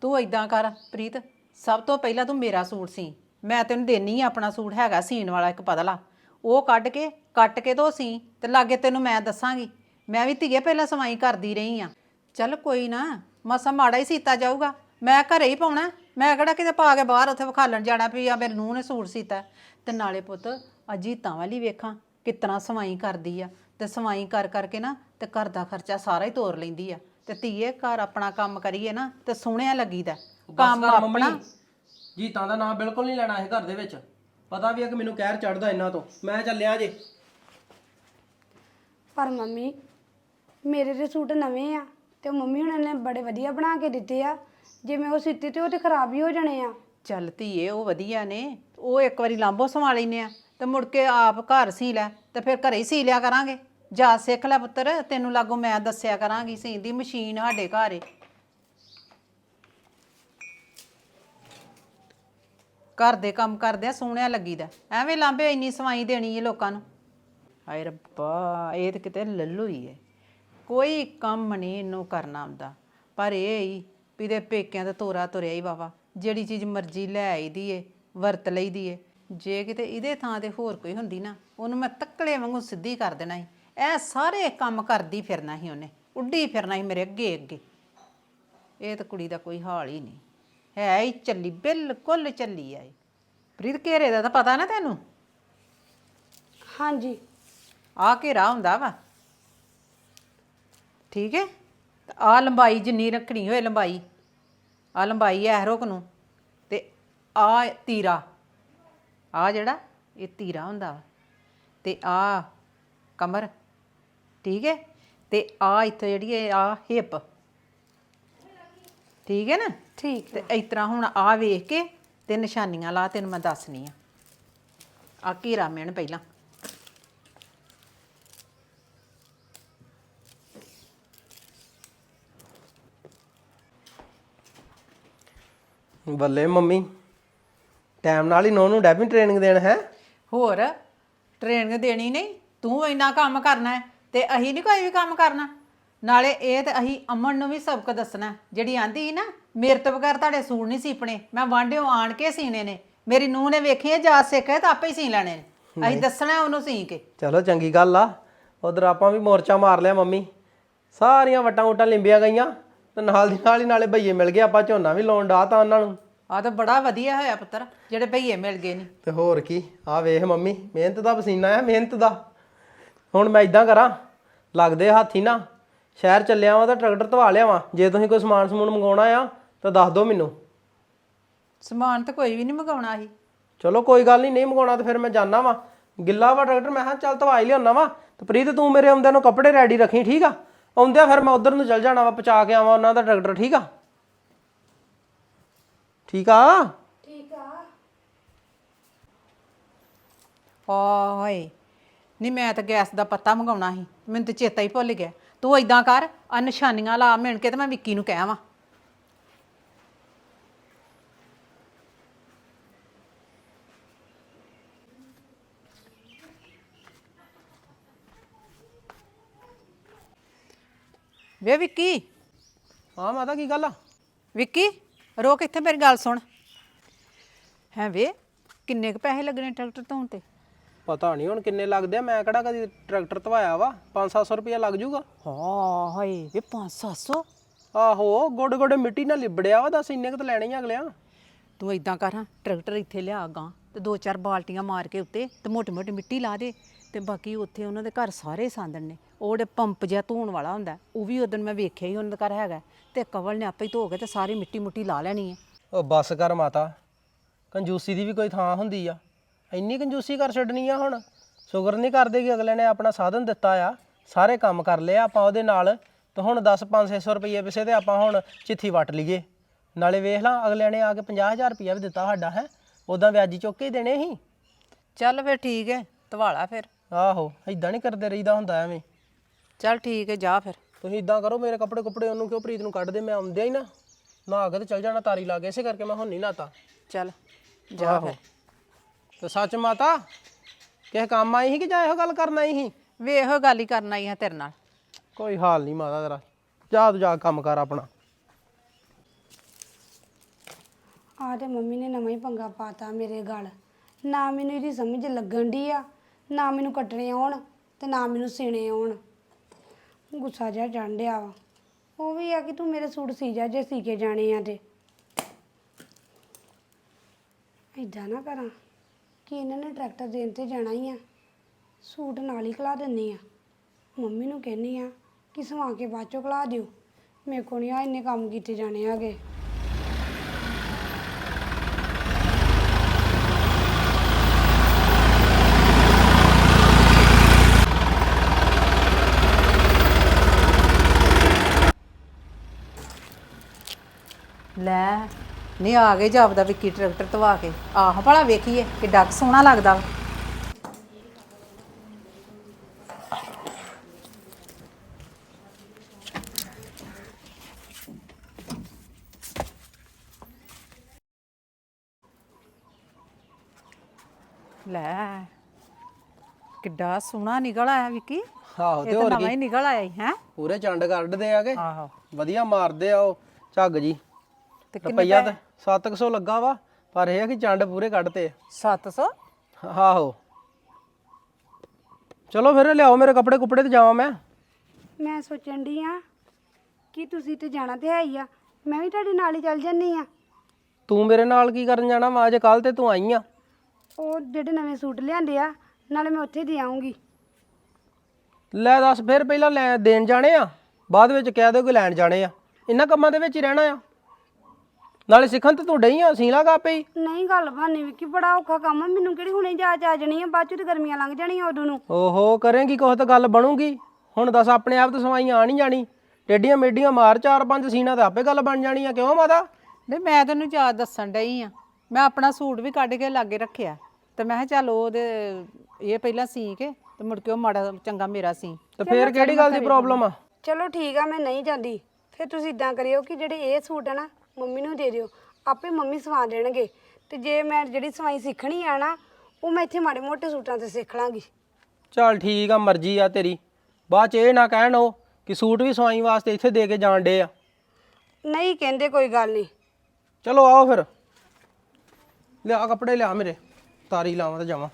ਤੂੰ ਇਦਾਂ ਕਰ, ਪ੍ਰੀਤ, ਸਭ ਤੋਂ ਪਹਿਲਾਂ ਤੂੰ ਮੇਰਾ ਸੂਟ ਸੀ। ਮੈਂ ਤੈਨੂੰ ਦੇਣੀ ਆ, ਆਪਣਾ ਸੂਟ ਹੈਗਾ ਸੀਣ ਵਾਲਾ ਇੱਕ ਪਤਲਾ। ਉਹ ਕੱਢ ਕੇ, ਕੱਟ ਕੇ ਧੋ ਸੀ ਤੇ ਲਾਗੇ ਤੈਨੂੰ ਮੈਂ ਦੱਸਾਂਗੀ। ਮੈਂ ਵੀ ਧੀਏ ਪਹਿਲਾਂ ਸਵਾਈ ਕਰਦੀ ਰਹੀ ਆ। ਚੱਲ ਕੋਈ ਨਾ, ਮਸਾ ਮਾੜਾ ਹੀ ਸੀਤਾ ਜਾਊਗਾ। ਮੈਂ ਘਰੇ ਹੀ ਪਾਉਣਾ। ਮੈਂ ਕਿਹੜਾ ਕਿਤੇ ਪਾ ਕੇ ਬਾਹਰ ਉੱਥੇ ਵਿਖਾਲਣ ਜਾਣਾ ਵੀ ਆ, ਮੇਰੇ ਨੂੰਹ ਨੇ ਸੂਟ ਸੀਤਾ। ਤੇ ਨਾਲੇ ਪੁੱਤ ਅਜੀਤਾਂ ਵਾਲੀ ਵੇਖਾਂ ਕਿਤਨਾ ਸਵਾਈ ਕਰਦੀ ਆ। ਤੇ ਸਵਾਈ ਕਰ ਕਰਕੇ ਨਾ ਤੇ ਘਰ ਦਾ ਖਰਚਾ ਸਾਰਾ ਹੀ ਤੋਰ ਲੈਂਦੀ ਆ। ਤੇ ਧੀਏ ਘਰ ਆਪਣਾ ਕੰਮ ਕਰੀਏ ਨਾ ਤੇ ਸੋਹਣਿਆ ਲੱਗੀਦਾ। ਕੰਮ ਆਪਣਾ। ਜੀਤਾਂ ਦਾ ਨਾਮ ਬਿਲਕੁਲ ਨਹੀਂ ਲੈਣਾ ਇਹ ਘਰ ਦੇ ਵਿੱਚ। ਪਤਾ ਵੀ ਹੈ ਕਿ ਮੈਨੂੰ ਕਹਿਰ ਚੜਦਾ ਇਹਨਾਂ ਤੋਂ। ਮੈਂ ਚੱਲਿਆ ਜੇ ਪਰ ਮੰਮੀ ਮੇਰੇ ਦੇ ਸੂਟ ਨਵੇਂ ਆ ਤੇ ਮੰਮੀ ਹੁਣਾਂ ਨੇ ਬੜੇ ਵਧੀਆ ਬਣਾ ਕੇ ਦਿੱਤੇ ਆ। ਜੇ ਮੈਂ ਉਹ ਸੀਤੇ ਤੇ ਉਹ ਤੇ ਖਰਾਬ ਹੀ ਹੋ ਜਾਣੇ ਆ। ਚੱਲ ਧੀਏ ਉਹ ਵਧੀਆ ਨੇ। ਉਹ ਇੱਕ ਵਾਰੀ ਲਾਂਬੋ ਸੰਭਾ ਲੈਨੇ ਆ। ਤੇ ਮੁੜ ਕੇ ਆਪ ਘਰ ਸੀ ਲੈ, ਤੇ ਫਿਰ ਘਰੇ ਹੀ ਸੀ ਲਿਆ ਕਰਾਂਗੇ। ਜਾ ਸਿੱਖ ਲੈ ਪੁੱਤਰ, ਤੈਨੂੰ ਲਾਗੋ ਮੈਂ ਦੱਸਿਆ ਕਰਾਂਗੀ ਸੀਨ ਦੀ ਮਸ਼ੀਨ ਸਾਡੇ ਘਰ ਏ। ਘਰ ਦੇ ਕੰਮ ਕਰਦੇ ਆ ਸੋਹਣਿਆ ਲੱਗੀਦਾ। ਐਵੇਂ ਲਾਂਬੇ ਇੰਨੀ ਸਵਾਈ ਦੇਣੀ ਏ ਲੋਕਾਂ ਨੂੰ। ਹਾਏ ਰੱਬਾ, ਇਹ ਤੇ ਕਿਤੇ ਲੱਲੂ ਹੀ ਏ। ਕੋਈ ਕੰਮ ਨਹੀਂ ਇਹਨੂੰ ਕਰਨਾ ਆਉਂਦਾ। ਪਰ ਇਹ ਹੀ ਵੀ ਦੇ ਪੇਕਿਆਂ ਦਾ ਤੋਰਾ ਤੁਰਿਆ ਹੀ ਵਾਵਾ ਜਿਹੜੀ ਚੀਜ਼ ਮਰਜ਼ੀ ਲੈ ਆਈਦੀ ਏ, ਵਰਤ ਲਈਦੀ ਏ। ਜੇ ਕਿਤੇ ਇਹਦੇ ਥਾਂ ਤੇ ਹੋਰ ਕੋਈ ਹੁੰਦੀ ਨਾ ਉਹਨੂੰ ਮੈਂ ਤੱਕਲੇ ਵਾਂਗੂ ਸਿੱਧੀ ਕਰ ਦੇਣਾ ਸੀ। ਇਹ ਸਾਰੇ ਕੰਮ ਕਰਦੀ ਫਿਰਨਾ ਸੀ ਉਹਨੇ ਉੱਡੀ ਫਿਰਨਾ ਸੀ ਮੇਰੇ ਅੱਗੇ ਅੱਗੇ। ਇਹ ਤਾਂ ਕੁੜੀ ਦਾ ਕੋਈ ਹਾਲ ਹੀ ਨਹੀਂ। ਹੈ ਹੀ ਚੱਲੀ ਬਿਲਕੁਲ ਚੱਲੀ ਆਈ। ਪ੍ਰੀਤ ਘੇਰੇ ਦਾ ਤਾਂ ਪਤਾ ਨਾ ਤੈਨੂੰ? ਹਾਂਜੀ। ਆ ਘੇਰਾ ਹੁੰਦਾ ਵਾ? ਠੀਕ ਹੈ? ਆ ਲੰਬਾਈ ਜਿੰਨੀ ਰੱਖਣੀ ਹੋਏ ਲੰਬਾਈ। ਆ ਲੰਬਾਈ ਐ ਰੁਕ ਨੂੰ ਤੇ ਆ ਤੀਰਾ। ਆ ਜਿਹੜਾ ਇਹ ਤੀਰਾ ਹੁੰਦਾ ਵਾ ਤੇ ਆ ਕਮਰ ਠੀਕ ਹੈ? ਤੇ ਆ ਇੱਥੇ ਜਿਹੜੀ ਹੈ ਆ ਹਿਪ ਠੀਕ ਹੈ ਨਾ? ਠੀਕ ਤੇ ਇਸ ਤਰ੍ਹਾਂ ਹੁਣ ਆ ਵੇਖ ਕੇ ਤੇ ਨਿਸ਼ਾਨੀਆਂ ਲਾ ਤੈਨੂੰ ਮੈਂ ਦੱਸਣੀ ਆ ਆ ਘੀਰਾ ਮਿਣ ਪਹਿਲਾਂ। ਬੱਲੇ ਮੰਮੀ। ਟਾਈਮ ਨਾਲ ਹੀ ਨੌ ਨੂੰ ਡੈਬਿੰਗ ਟ੍ਰੇਨਿੰਗ ਦੇਣ ਹੈ। ਹੋਰ ਟ੍ਰੇਨਿੰਗ ਦੇਣੀ ਨਹੀਂ ਤੂੰ ਇੰਨਾ ਕੰਮ ਕਰਨਾ ਹੈ ਤੇ ਅਸੀਂ ਨਹੀਂ ਕੋਈ ਵੀ ਕੰਮ ਕਰਨਾ। ਨਾਲੇ ਇਹ ਤੇ ਅਸੀਂ ਅਮਨ ਨੂੰ ਵੀ ਸਬਕ ਦੱਸਣਾ ਹੈ। ਜਿਹੜੀ ਆਂਦੀ ਸੀ ਨਾ ਮੇਰੇ ਤੋਂ ਬਗੈਰ ਤੁਹਾਡੇ ਸੂਟ ਨਹੀਂ ਸੀਪਣੇ ਮੈਂ ਵਾਂਢਿਓ ਆਣ ਕੇ ਸੀਨੇ ਨੇ। ਮੇਰੀ ਨੂੰਹ ਨੇ ਵੇਖੀ ਜਾ ਸਿੱਖੇ ਤਾਂ ਆਪੇ ਹੀ ਸੀ ਲੈਣੇ ਨੇ। ਅਸੀਂ ਦੱਸਣਾ ਉਹਨੂੰ ਸੀ ਕੇ। ਚਲੋ ਚੰਗੀ ਗੱਲ ਆ। ਉਧਰ ਆਪਾਂ ਵੀ ਮੋਰਚਾ ਮਾਰ ਲਿਆ ਮੰਮੀ। ਸਾਰੀਆਂ ਵਟਾਂ ਵਟਾਂ ਲਿੰਬੀਆਂ ਗਈਆਂ ਤੇ ਨਾਲ ਦੀ ਨਾਲ ਹੀ ਨਾਲੇ ਭਈਏ ਮਿਲ ਗਏ। ਆਪਾਂ ਝੋਨਾ ਵੀ ਲਾਉਣ ਡਾਤਾ ਉਹਨਾਂ ਨੂੰ। ਆ ਤਾਂ ਬੜਾ ਵਧੀਆ ਹੋਇਆ ਪੁੱਤਰ ਜਿਹੜੇ ਭਈਏ ਮਿਲ ਗਏ ਨਹੀਂ ਤੇ ਹੋਰ ਕੀ ਆ ਵੇਖ ਮੰਮੀ ਮਿਹਨਤ ਦਾ ਪਸੀਨਾ ਆ ਮਿਹਨਤ ਦਾ। ਹੁਣ ਮੈਂ ਇਦਾਂ ਕਰਾਂ ਲੱਗਦੇ ਹੱਥੀ ਨਾ ਸ਼ਹਿਰ ਚੱਲਿਆ ਵਾਂ ਤਾਂ ਟਰੈਕਟਰ ਧਵਾ ਲਿਆਵਾਂ ਜੇ ਤੁਸੀਂ ਕੋਈ ਸਮਾਨ ਸਮੂਨ ਮੰਗਾਉਣਾ ਆ ਤਾਂ ਦੱਸ ਦਿਓ ਮੈਨੂੰ। ਸਮਾਨ ਤਾਂ ਕੋਈ ਵੀ ਨਹੀਂ ਮਗਾਉਣਾ ਸੀ। ਚਲੋ ਕੋਈ ਗੱਲ ਨਹੀਂ ਨਹੀਂ ਮੰਗਾਉਣਾ ਤਾਂ ਫਿਰ ਮੈਂ ਜਾਣਾ ਵਾਂ। ਗਿੱਲਾ ਵਾ ਟਰੈਕਟਰ ਮੈਂ ਕਿਹਾ ਚੱਲ ਧਵਾ ਹੀ ਲਿਆਉਣਾ ਵਾ। ਤੇ ਪ੍ਰੀਤ ਤੂੰ ਮੇਰੇ ਆਉਂਦਿਆਂ ਨੂੰ ਕੱਪੜੇ ਰੈਡੀ ਰੱਖੀ ਠੀਕ ਆ? ਆਉਂਦਿਆਂ ਫਿਰ ਮੈਂ ਉਧਰ ਨੂੰ ਚੱਲ ਜਾਣਾ ਵਾ ਪਹੁੰਚਾ ਕੇ ਆਵਾਂ ਉਹਨਾਂ ਦਾ ਟਰੈਕਟਰ ਠੀਕ ਆ? ਠੀਕ ਆ? ਓਏ ਨਹੀਂ ਮੈਂ ਤਾਂ ਗੈਸ ਦਾ ਪੱਤਾ ਮੰਗਾਉਣਾ ਸੀ ਮੈਨੂੰ ਤੇ ਚੇਤਾ ਹੀ ਭੁੱਲ ਗਿਆ। ਤੂੰ ਇਦਾਂ ਕਰ ਆ ਨਿਸ਼ਾਨੀਆਂ ਲਾ ਮਿਣ ਕੇ ਤੇ ਮੈਂ ਵਿੱਕੀ ਨੂੰ ਕਹਿ ਵਾਂ ਵੇ ਵਿੱਕੀ ਹਾਂ ਮਾਤਾ ਕੀ ਗੱਲ ਆ? ਵਿੱਕੀ? ਰੋਕ ਇੱਥੇ ਮੇਰੀ ਗੱਲ ਸੁਣ। ਹੈ ਵੇ ਕਿੰਨੇ ਕੁ ਪੈਸੇ ਲੱਗਣੇ ਟਰੈਕਟਰ ਧੋਣ ਤੇ? ਪਤਾ ਨਹੀਂ ਹੁਣ ਕਿੰਨੇ ਲੱਗਦੇ ਆ ਮੈਂ ਕਿਹੜਾ ਕਦੀ ਟਰੈਕਟਰ ਧਵਾਇਆ ਵਾ 5-700 ਰੁਪਇਆ ਲੱਗ ਜਾਊਗਾ ਹਾਂ ਹਾਏ ਵੇ 5-700 ਆਹੋ ਗੋਡੇ ਗੋਡੇ ਮਿੱਟੀ ਨਾਲ ਲਿਬੜਿਆ ਵਾ ਦੱਸ ਇੰਨੇ ਕੁ ਤਾਂ ਲੈਣੇ ਹੀ ਅਗਲਿਆਂ। ਤੂੰ ਇਦਾਂ ਕਰ ਹਾਂ ਟਰੈਕਟਰ ਇੱਥੇ ਲਿਆ ਗਾ ਤੇ ਦੋ ਚਾਰ ਬਾਲਟੀਆਂ ਮਾਰ ਕੇ ਉੱਤੇ ਤੇ ਮੋਟੀ ਮੋਟੀ ਮਿੱਟੀ ਲਾ ਦੇ ਤੇ ਬਾਕੀ ਉੱਥੇ ਉਹਨਾਂ ਦੇ ਘਰ ਸਾਰੇ ਸਾਂਦਣ ਨੇ। ਉਹ ਜਿਹੜੇ ਪੰਪ ਜਿਹਾ ਧੋਣ ਵਾਲਾ ਹੁੰਦਾ ਉਹ ਵੀ ਉਦੋਂ ਮੈਂ ਵੇਖਿਆ ਹੀ ਉਹਨਾਂ ਦੇ ਘਰ ਹੈਗਾ। ਤੇ ਕਵਲ ਨੇ ਆਪੇ ਹੀ ਧੋ ਕੇ ਤੇ ਸਾਰੀ ਮਿੱਟੀ ਮੁੱਟੀ ਲਾ ਲੈਣੀ ਹੈ ਉਹ ਬੱਸ ਕਰ ਮਾਤਾ ਕੰਜੂਸੀ ਦੀ ਵੀ ਕੋਈ ਥਾਂ ਹੁੰਦੀ ਆ। ਇੰਨੀ ਕੰਜੂਸੀ ਕਰ ਛੱਡਣੀ ਆ ਹੁਣ। ਸ਼ੁਕਰ ਨਹੀਂ ਕਰਦੇ ਕਿ ਅਗਲੇ ਨੇ ਆਪਣਾ ਸਾਧਨ ਦਿੱਤਾ ਆ। ਸਾਰੇ ਕੰਮ ਕਰ ਲਿਆ ਆਪਾਂ ਉਹਦੇ ਨਾਲ। ਤੇ ਹੁਣ 10 500 ਰੁਪਏ ਪਿੱਛੇ ਤੇ ਆਪਾਂ ਹੁਣ ਚਿੱਠੀ ਵਟ ਲਈਏ। ਨਾਲੇ ਵੇਖ ਲਾਂ ਅਗਲੇ ਨੇ ਆ ਕੇ 50000 ਰੁਪਇਆ ਵੀ ਦਿੱਤਾ ਸਾਡਾ ਹੈ। ਉਦਾਂ ਵਿਆਜੀ ਚੁੱਕ ਕੇ ਹੀ ਦੇਣੇ ਸੀ। ਚੱਲ ਫਿਰ ਠੀਕ ਹੈ ਧਵਾਲਾ ਫਿਰ। ਆਹੋ ਇਦਾਂ ਨਹੀਂ ਕਰਦੇ ਰਹੀਦਾ ਹੁੰਦਾ ਐਵੇਂ। ਚੱਲ ਠੀਕ ਹੈ ਜਾ ਫਿਰ। ਤੁਸੀਂ ਇਦਾਂ ਕਰੋ ਮੇਰੇ ਕੱਪੜੇ ਕੁਪੜੇ ਉਹਨੂੰ ਕਿਉਂ ਪ੍ਰੀਤ ਨੂੰ ਕੱਢ ਦੇ ਮੈਂ ਆਉਂਦਿਆ ਹੀ ਨਾ ਨਹਾ ਕੇ ਤੇ ਚੱਲ ਜਾਣਾ ਤਾਰੀ ਲਾ ਕੇ ਇਸੇ ਕਰਕੇ ਮੈਂ ਹੁਣ ਨਹੀਂ ਨਾਤਾ ਚੱਲ ਜਾ ਫਿਰ। ਤੇ ਸੱਚ ਮਾਤਾ ਕਿਸੇ ਕੰਮ ਆਈ ਸੀ ਕਿ ਜਾਂ ਇਹੋ ਗੱਲ ਕਰਨ ਆਈ ਸੀ? ਵੇ ਇਹੋ ਗੱਲ ਹੀ ਕਰਨ ਆਈ ਹਾਂ ਤੇਰੇ ਨਾਲ। ਕੋਈ ਹਾਲ ਨਹੀਂ ਮਾਤਾ ਤੇਰਾ। ਜਾ ਤੂੰ ਜਾ ਕੰਮ ਕਰ ਆਪਣਾ। ਆ ਤੇ ਮੰਮੀ ਨੇ ਨਵਾਂ ਹੀ ਪੰਗਾ ਪਾਤਾ ਮੇਰੇ ਗਲ। ਨਾ ਮੈਨੂੰ ਇਹਦੀ ਸਮਝ ਲੱਗਣ ਦੀ ਆ ਨਾ ਮੈਨੂੰ ਕੱਟਣੇ ਆਉਣ ਤੇ ਨਾ ਮੈਨੂੰ ਸੀਣੇ ਆਉਣ। ਗੁੱਸਾ ਜਿਹਾ ਚੜ੍ਹਨ ਡਿਆ ਵਾ। ਉਹ ਵੀ ਆ ਕਿ ਤੂੰ ਮੇਰੇ ਸੂਟ ਸੀ ਜਾ ਜੇ ਸੀ ਕੇ ਜਾਣੇ ਆ ਤੇ। ਏਦਾਂ ਨਾ ਕਰਾਂ ਕਿ ਇਹਨਾਂ ਨੇ ਟਰੈਕਟਰ ਦੇਣ ਤੇ ਜਾਣਾ ਹੀ ਆ। ਸੂਟ ਨਾਲ ਹੀ ਖਲਾ ਦਿੰਨੀ ਆ। ਮੰਮੀ ਨੂੰ ਕਹਿੰਨੀ ਆ ਕਿ ਸਵਾ ਕੇ ਬਾਅਦ ਚੋਂ ਖਲਾ ਦਿਓ। ਮੇਰੇ ਕੋਲ ਨਹੀਂ ਆ ਇੰਨੇ ਕੰਮ ਕੀਤੇ ਜਾਣੇ ਹੈਗੇ। ਲੈ। ਨਹੀਂ ਆ ਗਏ ਜਾਪਦਾ ਵਿੱਕੀ ਟਰੈਕਟਰ ਧਵਾ ਕੇ। ਆਹ ਭਲਾ ਵੇਖੀਏ ਕਿੱਡਾ ਕੁ ਸੋਹਣਾ ਲੱਗਦਾ ਵਾ। ਲੈ ਕਿੱਡਾ ਸੋਹਣਾ ਨਿਕਲ ਆਇਆ ਵਿੱਕੀ। ਆਹੋ ਇਹ ਤੇ ਤਾਂ ਹੋਰ ਨਵਾਂ ਹੀ ਨਿਕਲ ਆਇਆ ਹੈ? ਪੂਰੇ ਚੰਡ ਕੱਢਦੇ ਆਗੇ। ਆਹੋ। ਵਧੀਆ ਮਾਰਦੇ ਆ ਉਹ ਝੱਗ ਜੀ। ਤੇ ਕਿੰਨੇ ਰੁਪਈਆ ਤੇ 700 ਲੱਗਾ ਵਾ ਪਰ ਇਹ ਆ ਕਿ ਚੰਡ ਪੂਰੇ ਕੱਢਤੇ 700 ਆਹੋ। ਚਲੋ ਫਿਰ ਲਿਆਓ ਮੇਰੇ ਕੱਪੜੇ ਕੁਪੜੇ ਤੇ ਜਾਵਾਂ ਮੈਂ। ਮੈਂ ਸੋਚਣ ਦੀ ਆ ਕਿ ਤੁਸੀਂ ਤੇ ਜਾਣਾ ਤੇ ਹੈ ਹੀ ਆ। ਮੈਂ ਵੀ ਤੁਹਾਡੇ ਨਾਲ ਹੀ ਚੱਲ ਜੰਨੀ ਆ। ਤੂੰ ਮੇਰੇ ਨਾਲ ਕੀ ਕਰਨ ਜਾਣਾ ਵਾ? ਅੱਜ ਕੱਲ ਤੇ ਤੂੰ ਆਈ ਆ। ਉਹ ਜਿਹੜੇ ਨਵੇਂ ਸੂਟ ਲਿਆਂਦੇ ਆ ਨਾਲੇ ਮੈਂ ਉੱਥੇ ਦੇ ਆਉਂਗੀ ਲੈ ਦੱਸ ਫਿਰ ਪਹਿਲਾਂ ਲੈ ਦੇਣ ਜਾਣੇ ਆ। ਬਾਅਦ ਵਿੱਚ ਕਹਿ ਦਿਓ ਕਿ ਲੈਣ ਜਾਣੇ ਆ। ਇਹਨਾਂ ਕੰਮਾਂ ਦੇ ਵਿੱਚ ਹੀ ਰਹਿਣਾ ਆ। ਨਾਲੇ ਸਿੱਖਣ ਤੇ ਤੂੰ ਡਈ ਆ ਸੀ ਲਾ ਆਪੇ ਹੀ ਨਹੀਂ ਗੱਲ ਬਾਨੀ ਵੀ ਕਿ ਬੜਾ ਔਖਾ ਕੰਮ ਆ। ਮੈਨੂੰ ਕਿਹੜੀ ਹੁਣੇ ਜਾ ਆ ਜਾਣੀ ਆ? ਬਾਅਦ ਚ ਤੇ ਗਰਮੀਆਂ ਲੰਘ ਜਾਣੀਆਂ ਉਦੋਂ ਨੂੰ। ਓਹੋ ਕਰੇਂਗੀ ਕੁਛ ਤਾਂ ਗੱਲ ਬਣੂਗੀ। ਹੁਣ ਦੱਸ ਆਪਣੇ ਆਪ ਤਾਂ ਸਵਾਈ ਆ ਨਹੀਂ ਜਾਣੀ। ਟੇਡੀਆਂ ਮੇਡੀਆਂ ਮਾਰ ਚਾਰ ਪੰਜ ਸੀਨਾ ਤੇ ਆਪੇ ਗੱਲ ਬਣ ਜਾਣੀ ਆ। ਕਿਉਂ ਮਾਤਾ? ਨਹੀਂ ਮੈਂ ਤੈਨੂੰ ਯਾਦ ਦੱਸਣ ਡਈ ਆ। ਮੈਂ ਆਪਣਾ ਸੂਟ ਵੀ ਕੱਢ ਕੇ ਲਾਗੇ ਰੱਖਿਆ। ਤੇ ਮੈਂ ਕਿਹਾ ਚੱਲ ਉਹਦੇ ਇਹ ਪਹਿਲਾਂ ਸੀ ਕੇ ਤੇ ਮੁੜ ਕੇ ਉਹ ਮਾੜਾ ਚੰਗਾ ਮੇਰਾ ਸੀ। ਤੇ ਫੇਰ ਕਿਹੜੀ ਗੱਲ ਦੀ ਪ੍ਰੋਬਲਮ ਆ ਚਲੋ ਠੀਕ ਆ ਮੈਂ ਨਹੀਂ ਜਾਂਦੀ। ਫਿਰ ਤੁਸੀਂ ਇਦਾਂ ਕਰਿਓ ਕਿ ਜਿਹੜੇ ਇਹ ਸੂਟ ਆ ਨਾ ਮੰਮੀ ਨੂੰ ਦੇ ਦਿਓ। ਆਪੇ ਮੰਮੀ ਸਵਾ ਦੇਣਗੇ। ਤੇ ਜੇ ਮੈਂ ਜਿਹੜੀ ਸਵਾਈ ਸਿੱਖਣੀ ਆ ਨਾ ਉਹ ਮੈਂ ਇੱਥੇ ਮਾੜੇ ਮੋਟੇ ਸੂਟਾਂ ਤੇ ਸਿੱਖ ਲਾਂਗੀ। ਚੱਲ ਠੀਕ ਆ ਮਰਜ਼ੀ ਆ ਤੇਰੀ। ਬਾਅਦ ਚ ਇਹ ਨਾ ਕਹਿਣ ਉਹ ਕਿ ਸੂਟ ਵੀ ਸਵਾਈ ਵਾਸਤੇ ਇੱਥੇ ਦੇ ਕੇ ਜਾਣ ਡੇ ਆ। ਨਹੀਂ ਕਹਿੰਦੇ ਕੋਈ ਗੱਲ ਨਹੀਂ। ਚਲੋ ਆਓ ਫਿਰ। ਲਿਆ ਕੱਪੜੇ ਲਿਆ ਮੇਰੇ। ਤਾਰੀ ਲਾਵਾਂ ਤੇ ਜਾਵਾਂ।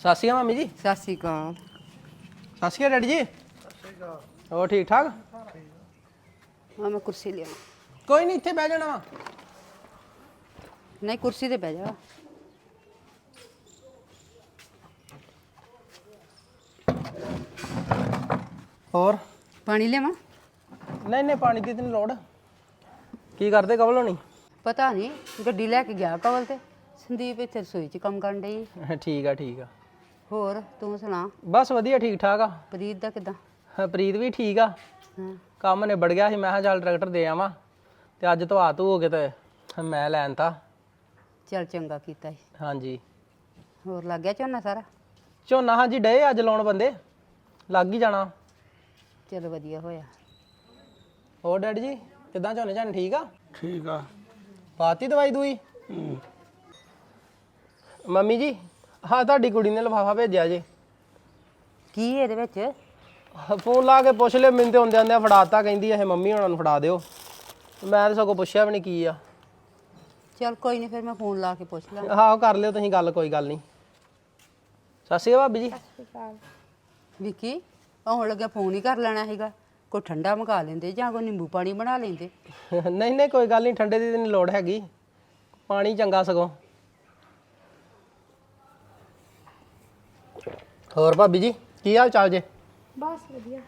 ਸਤਿ ਸ਼੍ਰੀ ਅਕਾਲ ਮੰਮੀ ਜੀ। ਸਤਿ ਸ਼੍ਰੀ ਅਕਾਲ। ਸਤਿ ਸ਼੍ਰੀ ਅਕਾਲ ਡੈਡੀ ਜੀ। ਹੋਰ ਠੀਕ ਠਾਕ? ਹਾਂ ਮੈਂ ਕੁਰਸੀ ਲਿਆ ਕੋਈ ਨਹੀਂ ਇੱਥੇ ਬਹਿ ਜਾਣਾ ਵਾ। ਨਹੀਂ ਕੁਰਸੀ ਤੇ ਬਹਿ ਜਾ। ਹੋਰ? ਪਾਣੀ ਲਿਆਵਾਂ? ਨਹੀਂ ਨਹੀਂ ਪਾਣੀ ਦੀ ਤੇ ਨਹੀਂ ਲੋੜ। ਕੀ ਕਰਦੇ ਕਬਲ ਹੋਣੀ? ਪਤਾ ਨਹੀਂ ਗੱਡੀ ਲੈ ਕੇ ਗਿਆ ਕਵਲ ਤੇ। ਸੰਦੀਪ ਇੱਥੇ ਰਸੋਈ 'ਚ ਕੰਮ ਕਰਨ ਡਈ। ਠੀਕ ਆ ਠੀਕ ਆ। ਹੋਰ ਤੂੰ ਸੁਣਾ? ਬਸ ਵਧੀਆ ਠੀਕ ਠਾਕ ਆ। ਪ੍ਰੀਤ ਦਾ ਕਿਦਾਂ? ਹਾਂ, ਪ੍ਰੀਤ ਵੀ ਠੀਕ ਆ। ਹਾਂ। ਕੰਮ ਨਿਬੜ ਗਿਆ ਸੀ ਮੈਂ ਕਿਹਾ ਚੱਲ ਟਰੈਕਟਰ ਦੇ ਆਵਾਂ। ਤੇ ਅੱਜ ਧਵਾ ਧੂ ਹੋ ਕੇ ਤੇ ਮੈਂ ਲੈਣ ਤਾ। ਚੱਲ ਚੰਗਾ ਕੀਤਾ ਈ। ਹਾਂਜੀ। ਹੋਰ ਲੱਗ ਗਿਆ ਝੋਨਾ ਸਾਰਾ? ਝੋਨਾ ਹਾਂਜੀ ਡੇ ਅੱਜ ਲਾਉਣ ਬੰਦੇ। ਲੱਗ ਹੀ ਜਾਣਾ। ਚਲ ਵਧੀਆ ਹੋਇਆ। ਹੋਰ ਡੈਡੀ ਜੀ ਕਿਦਾਂ ਝੋਨੇ ਝਾਨੇ ਠੀਕ ਆ? ਠੀਕ ਆ। ਪਾਤੀ ਦਵਾਈ ਦੂਈ? ਮੰਮੀ ਜੀ ਹਾਂ ਤੁਹਾਡੀ ਕੁੜੀ ਨੇ ਲਫਾਫਾ ਭੇਜਿਆ ਜੇ। ਕੀ ਇਹਦੇ ਵਿੱਚ? ਫੋਨ ਲਾ ਕੇ ਪੁੱਛ ਲਿਓ ਮੈਨੂੰ ਤੇ ਹੁੰਦੇ ਹੁੰਦੇ ਫੜਾਤਾ ਕਹਿੰਦੀ ਇਹ ਮੰਮੀ ਉਹਨਾਂ ਨੂੰ ਫੜਾ ਦਿਓ। ਮੈਂ ਤਾਂ ਸਗੋਂ ਪੁੱਛਿਆ ਵੀ ਨਹੀਂ ਕੀ ਆ। ਚਲ ਕੋਈ ਨਹੀਂ ਫਿਰ ਮੈਂ ਫੋਨ ਲਾ ਕੇ ਪੁੱਛ ਲਾਂ। ਹਾਂ ਕਰ ਲਿਓ ਤੁਸੀਂ ਗੱਲ ਕੋਈ ਗੱਲ ਨਹੀਂ ਸਤਿ ਸ਼੍ਰੀ ਅਕਾਲ ਭਾਬੀ ਜੀ। ਵਿੱਕੀ ਆਉਣ ਲੱਗਿਆ ਫੋਨ ਹੀ ਕਰ ਲੈਣਾ ਹੈਗਾ ਕੋਈ ਠੰਡਾ ਮੰਗਾ ਲੈਂਦੇ ਜਾਂ ਕੋਈ ਨਿੰਬੂ ਪਾਣੀ ਬਣਾ ਲੈਂਦੇ? ਨਹੀਂ ਨਹੀਂ ਕੋਈ ਗੱਲ ਨਹੀਂ ਠੰਡੇ ਦੀ ਤਾਂ ਨਹੀਂ ਲੋੜ ਹੈਗੀ। ਪਾਣੀ ਚੰਗਾ ਸਗੋਂ। ਹੋਰ ਭਾਬੀ ਜੀ ਕੀ ਹਾਲ ਚਾਲ ਜੇ? ਬਸ ਵਧੀਆ।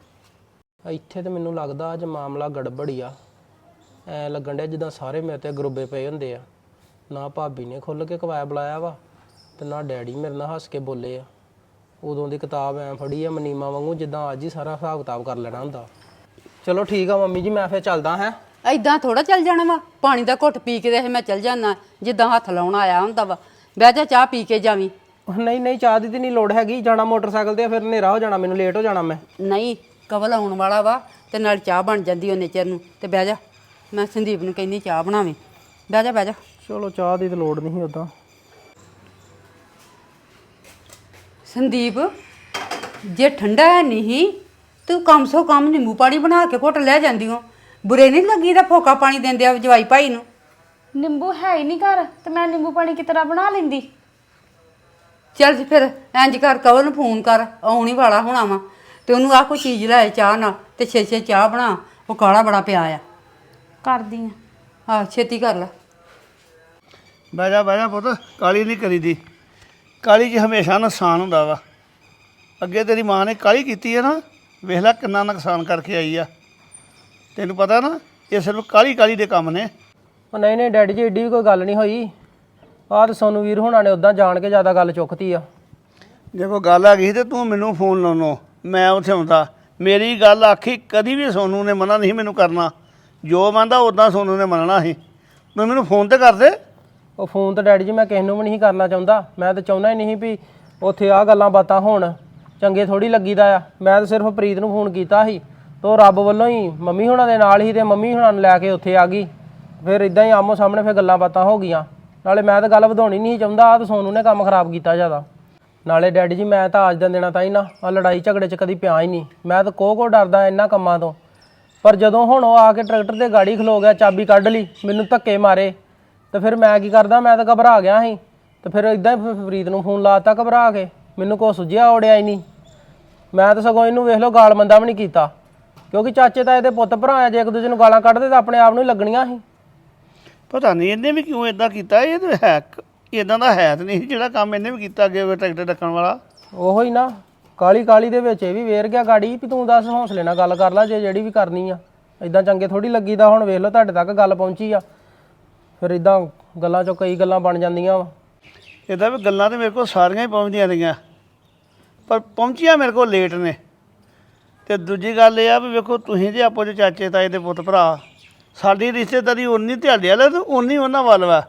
ਇੱਥੇ ਤੇ ਮੈਨੂੰ ਲੱਗਦਾ ਅੱਜ ਮਾਮਲਾ ਗੜਬੜ ਆ। ਐ ਲੱਗਣ ਡਿਆ ਜਿੱਦਾਂ ਸਾਰੇ ਮੇਰੇ ਤੇ ਗਰੁੱਬੇ ਪਏ ਹੁੰਦੇ ਆ। ਨਾ ਭਾਬੀ ਨੇ ਖੁੱਲ ਕੇ ਕਵਾਇਆ ਬੁਲਾਇਆ ਵਾ ਤੇ ਨਾ ਡੈਡੀ ਮੇਰੇ ਨਾਲ ਹੱਸ ਕੇ ਬੋਲੇ ਆ। ਉਦੋਂ ਦੀ ਕਿਤਾਬ ਐ ਫੜੀ ਆ ਮਨੀਮਾ ਵਾਂਗੂ ਜਿੱਦਾਂ ਅੱਜ ਹੀ ਸਾਰਾ ਹਿਸਾਬ ਕਿਤਾਬ ਕਰ ਲੈਣਾ ਹੁੰਦਾ। ਚਲੋ ਠੀਕ ਆ ਮੰਮੀ ਜੀ ਮੈਂ ਫਿਰ ਚੱਲਦਾ ਹਾਂ। ਐਦਾਂ ਥੋੜਾ ਚੱਲ ਜਾਣਾ ਵਾ। ਪਾਣੀ ਦਾ ਘੁੱਟ ਪੀ ਕੇ ਤੇ ਮੈਂ ਚੱਲ ਜਾਣਾ ਜਿੱਦਾਂ ਹੱਥ ਲਾਉਣ ਆਇਆ ਹੁੰਦਾ ਵਾ। ਬਹਿ ਜਾ ਚਾਹ ਪੀ ਕੇ ਜਾਵੀਂ। ਨਹੀਂ ਨਹੀਂ ਚਾਹ ਦੀ ਤੇ ਨਹੀਂ ਲੋੜ ਹੈਗੀ। ਜਾਣਾ ਮੋਟਰਸਾਈਕਲ ਤੇ ਆ, ਫਿਰ ਹਨੇਰਾ ਹੋ ਜਾਣਾ ਮੈਨੂੰ ਲੇਟ ਹੋ ਜਾਣਾ ਮੈਂ। ਨਹੀਂ ਕਵਲ ਆਉਣ ਵਾਲਾ ਵਾ ਤੇ ਨਾਲ ਚਾਹ ਬਣ ਜਾਂਦੀ ਉਹਨੇ ਚਿਰ ਨੂੰ। ਤੇ ਬਹਿ ਜਾ ਮੈਂ ਸੰਦੀਪ ਨੂੰ ਕਹਿੰਦੀ ਚਾਹ ਬਣਾਵੇ। ਬਹਿ ਜਾ ਬਹਿ ਜਾ। ਚਲੋ ਚਾਹ ਦੀ ਤੇ ਲੋੜ ਨਹੀਂ ਉਦਾਂ ਸੰਦੀਪ ਜੇ ਠੰਡਾ ਹੈ ਨਹੀਂ ਤੂੰ ਕਮ ਸੋ ਕਮ ਨਿੰਬੂ ਪਾਣੀ ਬਣਾ ਕੇ ਘੁੱਟ ਲੈ ਜਾਂਦੀ ਹੋ ਬੁਰੇ ਨਹੀਂ ਲੱਗੀ ਦਾ ਫੋਕਾ ਪਾਣੀ ਦਿੰਦੇ ਆ ਜਵਾਈ ਭਾਈ ਨੂੰ? ਨਿੰਬੂ ਹੈ ਹੀ ਨਹੀਂ ਘਰ ਤੇ ਮੈਂ ਨਿੰਬੂ ਪਾਣੀ ਕਿਸ ਤਰ੍ਹਾਂ ਬਣਾ ਲੈਂਦੀ? ਚੱਲ ਜੀ ਫਿਰ ਇੰਜ ਕਰ ਕਵਲ ਨੂੰ ਫੋਨ ਕਰ ਆਉਣੀ ਵਾਲਾ ਹੋਣਾ ਵਾ। ਤੇ ਉਹਨੂੰ ਆ ਕੋਈ ਚੀਜ਼ ਲੈ ਚਾਹ ਨਾਲ ਤੇ ਛੇ ਛੇ ਚਾਹ ਬਣਾ ਉਹ ਕਾਲਾ ਬੜਾ ਪਿਆ ਆ। ਕਰਦੀ ਆ। ਆ ਛੇਤੀ ਕਰ ਲੈ। ਬਹਿ ਜਾ ਬਹਿ ਜਾ ਪੁੱਤ ਕਾਲੀ ਨਹੀਂ ਕਰੀਦੀ। ਕਾਲੀ 'ਚ ਹਮੇਸ਼ਾ ਨੁਕਸਾਨ ਹੁੰਦਾ ਵਾ। ਅੱਗੇ ਤੇਰੀ ਮਾਂ ਨੇ ਕਾਲੀ ਕੀਤੀ ਹੈ ਨਾ ਵੇਖ ਲੈ ਕਿੰਨਾ ਨੁਕਸਾਨ ਕਰਕੇ ਆਈ ਆ। ਤੈਨੂੰ ਪਤਾ ਨਾ ਇਹ ਸਿਰਫ ਕਾਲੀ ਕਾਲੀ ਦੇ ਕੰਮ ਨੇ। ਉਹ ਨਹੀਂ ਨਹੀਂ ਡੈਡੀ ਜੀ ਏਡੀ ਵੀ ਕੋਈ ਗੱਲ ਨਹੀਂ ਹੋਈ। ਆਹ ਤੇ ਸੋਨੂੰ ਵੀਰ ਹੋਣਾ ਨੇ ਉਦਾਂ ਜਾਣ ਕੇ ਜ਼ਿਆਦਾ ਗੱਲ ਚੁੱਕਤੀ ਆ। ਜੇ ਕੋਈ ਗੱਲ ਆ ਗਈ ਤੇ ਤੂੰ ਮੈਨੂੰ ਫੋਨ ਲਾਉਣੋ ਮੈਂ ਉੱਥੇ ਹੁੰਦਾ ਮੇਰੀ ਗੱਲ ਆਖੀ ਕਦੀ ਵੀ ਸੋਨੂ ਨੇ ਮਨਾ ਨਹੀਂ ਮੈਨੂੰ ਕਰਨਾ। ਜੋ ਮੰਨਦਾ ਉਦਾਂ ਸੋਨੂ ਨੇ ਮੰਨਣਾ ਸੀ। ਤੂੰ ਮੈਨੂੰ ਫੋਨ ਤੇ ਕਰ ਦੇ। ਉਹ ਫੋਨ ਤੇ ਡੈਡੀ ਜੀ ਮੈਂ ਕਿਸੇ ਨੂੰ ਵੀ ਨਹੀਂ ਕਰਨਾ ਚਾਹੁੰਦਾ। ਮੈਂ ਤਾਂ ਚਾਹੁੰਦਾ ਹੀ ਨਹੀਂ ਵੀ ਉੱਥੇ ਆ ਗੱਲਾਂ ਬਾਤਾਂ ਹੋਣ। ਚੰਗੇ ਥੋੜੀ ਲੱਗੀਦਾ ਆ। ਮੈਂ ਤਾਂ ਸਿਰਫ ਪ੍ਰੀਤ ਨੂੰ ਫੋਨ ਕੀਤਾ ਸੀ। ਤੋ ਰੱਬ ਵੱਲੋਂ ਹੀ ਮੰਮੀ ਹੁਣਾਂ ਦੇ ਨਾਲ ਹੀ ਤੇ ਮੰਮੀ ਹੁਣਾਂ ਨੂੰ ਲੈ ਕੇ ਉੱਥੇ ਆ ਗਈ। ਫਿਰ ਇਦਾਂ ਹੀ ਆਮੋ ਸਾਹਮਣੇ ਫਿਰ ਗੱਲਾਂ ਬਾਤਾਂ ਹੋ ਗਈਆਂ। ਨਾਲੇ ਮੈਂ ਤਾਂ ਗੱਲ ਵਧਾਉਣੀ ਨਹੀਂ ਸੀ ਚਾਹੁੰਦਾ ਆ ਤਾਂ ਸੋਨੂੰ ਨੇ ਕੰਮ ਖਰਾਬ ਕੀਤਾ ਜ਼ਿਆਦਾ। ਨਾਲੇ ਡੈਡੀ ਜੀ, ਮੈਂ ਤਾਂ ਅੱਜ ਦਾ ਦਿਨਾਂ ਤਾਂ ਹੀ ਨਾ ਆ ਲੜਾਈ ਝਗੜੇ 'ਚ ਕਦੀ ਪਿਆ ਹੀ ਨਹੀਂ। ਮੈਂ ਤਾਂ ਕੋਹ ਕੋ ਡਰਦਾ ਇਹਨਾਂ ਕੰਮਾਂ ਤੋਂ। ਪਰ ਜਦੋਂ ਹੁਣ ਉਹ ਆ ਕੇ ਟਰੈਕਟਰ ਤੇ ਗਾੜੀ ਖਲੋ ਗਿਆ, ਚਾਬੀ ਕੱਢ ਲਈ, ਮੈਨੂੰ ਧੱਕੇ ਮਾਰੇ, ਤੇ ਫਿਰ ਮੈਂ ਕੀ ਕਰਦਾ, ਮੈਂ ਤਾਂ ਘਬਰਾ ਗਿਆ ਸੀ। ਤੇ ਫਿਰ ਇਦਾਂ ਹੀ ਫਿਰ ਫਰੀਦ ਨੂੰ ਫੋਨ ਲਾਤਾ ਘਬਰਾ ਕੇ, ਮੈਨੂੰ ਕੋ ਸੁਝਿਆ ਔੜਿਆ ਹੀ ਨਹੀਂ। ਮੈਂ ਤਾਂ ਸਗੋਂ ਇਹਨੂੰ ਵੇਖ ਲਓ ਗਾਲ ਮੰਦਾ ਵੀ ਨਹੀਂ ਕੀਤਾ। ਕਿਉਂਕਿ ਚਾਚੇ ਤਾਂ ਇਹਦੇ ਪੁੱਤ ਭਰਾ ਆ, ਜੇ ਇੱਕ ਦੂਜੇ ਨੂੰ ਗਾਲਾਂ ਕੱਢਦੇ ਤਾਂ ਆਪਣੇ ਆਪ ਨੂੰ ਹੀ ਲੱਗਣੀਆਂ ਸੀ। ਪਤਾ ਨਹੀਂ ਇਹਨੇ ਵੀ ਕਿਉਂ ਇਦਾਂ ਕੀਤਾ ਇਹ ਤਾਂ ਹੈ ਇਦਾਂ ਦਾ ਹੈ ਤਾਂ ਨਹੀਂ ਜਿਹੜਾ ਕੰਮ ਇਹਨੇ ਵੀ ਕੀਤਾ ਅੱਗੇ ਉਹ ਟਰੈਕਟਰ ਡੱਕਣ ਵਾਲਾ। ਉਹੋ ਹੀ ਨਾ ਕਾਲੀ ਕਾਲੀ ਦੇ ਵਿੱਚ ਇਹ ਵੀ ਵੇਰ ਗਿਆ ਗਾੜੀ ਵੀ ਤੂੰ ਦੱਸ ਹੌਸਲੇ ਨਾਲ ਗੱਲ ਕਰ ਲੈ ਜੇ ਜਿਹੜੀ ਵੀ ਕਰਨੀ ਆ। ਇਦਾਂ ਚੰਗੇ ਥੋੜੀ ਲੱਗੀਦਾ ਹੁਣ ਵੇਖ ਲਓ ਤੁਹਾਡੇ ਤੱਕ ਗੱਲ ਪਹੁੰਚੀ ਆ। ਫਿਰ ਇਦਾਂ ਗੱਲਾਂ ਚੋਂ ਕਈ ਗੱਲਾਂ ਬਣ ਜਾਂਦੀਆਂ ਵਾ। ਇਹਦਾ ਵੀ ਗੱਲਾਂ ਤੇ ਮੇਰੇ ਕੋਲ ਸਾਰੀਆਂ ਹੀ ਪਹੁੰਚਦੀਆਂ ਰਹੀਆਂ। ਪਰ ਪਹੁੰਚੀਆਂ ਮੇਰੇ ਕੋਲ ਲੇਟ ਨੇ। ਤੇ ਦੂਜੀ ਗੱਲ ਇਹ ਆ ਵੀ ਵੇਖੋ ਤੁਸੀਂ ਜੇ ਆਪੋ ਚ ਚਾਚੇ ਤਾਏ ਦੇ ਪੁੱਤ ਭਰਾ ਸਾਡੀ ਰਿਸ਼ਤੇਦਾਰੀ ਉਨੀ ਤੁਹਾਡੇ ਵਾਲੇ ਤੇ ਉਨੀ ਉਹਨਾਂ ਵੱਲ ਵਾ।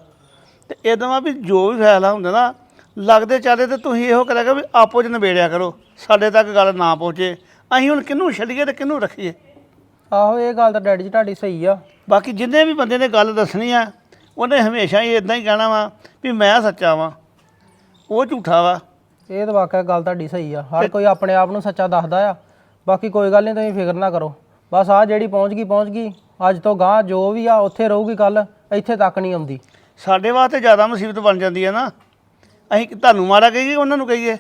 ਤੇ ਇਦਾਂ ਵਾ ਵੀ ਜੋ ਵੀ ਫੈਸਲਾ ਹੁੰਦਾ ਨਾ ਲੱਗਦੇ ਚਾਲੇ ਤੇ ਤੁਸੀਂ ਇਹੋ ਕਰਿਆ ਕਰੋ ਵੀ ਆਪੋ ਚ ਨਿਬੇੜਿਆ ਕਰੋ ਸਾਡੇ ਤੱਕ ਗੱਲ ਨਾ ਪਹੁੰਚੇ। ਅਸੀਂ ਹੁਣ ਕਿਹਨੂੰ ਛੱਡੀਏ ਤੇ ਕਿਹਨੂੰ ਰੱਖੀਏ? ਆਹੋ ਇਹ ਗੱਲ ਤਾਂ ਡੈਡੀ ਜੀ ਤੁਹਾਡੀ ਸਹੀ ਆ। ਬਾਕੀ ਜਿੰਨੇ ਵੀ ਬੰਦੇ ਨੇ ਗੱਲ ਦੱਸਣੀ ਆ ਉਹਨੇ ਹਮੇਸ਼ਾ ਹੀ ਇਦਾਂ ਹੀ ਕਹਿਣਾ ਵਾ ਵੀ ਮੈਂ ਸੱਚਾ ਵਾਂ ਉਹ ਝੂਠਾ ਵਾ। ਇਹ ਤਾਂ ਵਾਕਿਆ ਗੱਲ ਤੁਹਾਡੀ ਸਹੀ ਆ। ਹਰ ਕੋਈ ਆਪਣੇ ਆਪ ਨੂੰ ਸੱਚਾ ਦੱਸਦਾ ਆ। ਬਾਕੀ ਕੋਈ ਗੱਲ ਨਹੀਂ ਤੁਸੀਂ ਫਿਕਰ ਨਾ ਕਰੋ। ਬਸ ਆ ਜਿਹੜੀ ਪਹੁੰਚ ਗਈ ਪਹੁੰਚ ਗਈ। ਅੱਜ ਤੋਂ ਗਾਂ ਜੋ ਵੀ ਆ ਉੱਥੇ ਰਹੂਗੀ ਗੱਲ ਇੱਥੇ ਤੱਕ ਨਹੀਂ ਆਉਂਦੀ। ਸਾਡੇ ਵਾਸਤੇ ਜ਼ਿਆਦਾ ਮੁਸੀਬਤ ਬਣ ਜਾਂਦੀ ਹੈ ਨਾ। ਅਸੀਂ ਤੁਹਾਨੂੰ ਮਾੜਾ ਕਹੀਏ ਉਹਨਾਂ ਨੂੰ ਕਹੀਏ?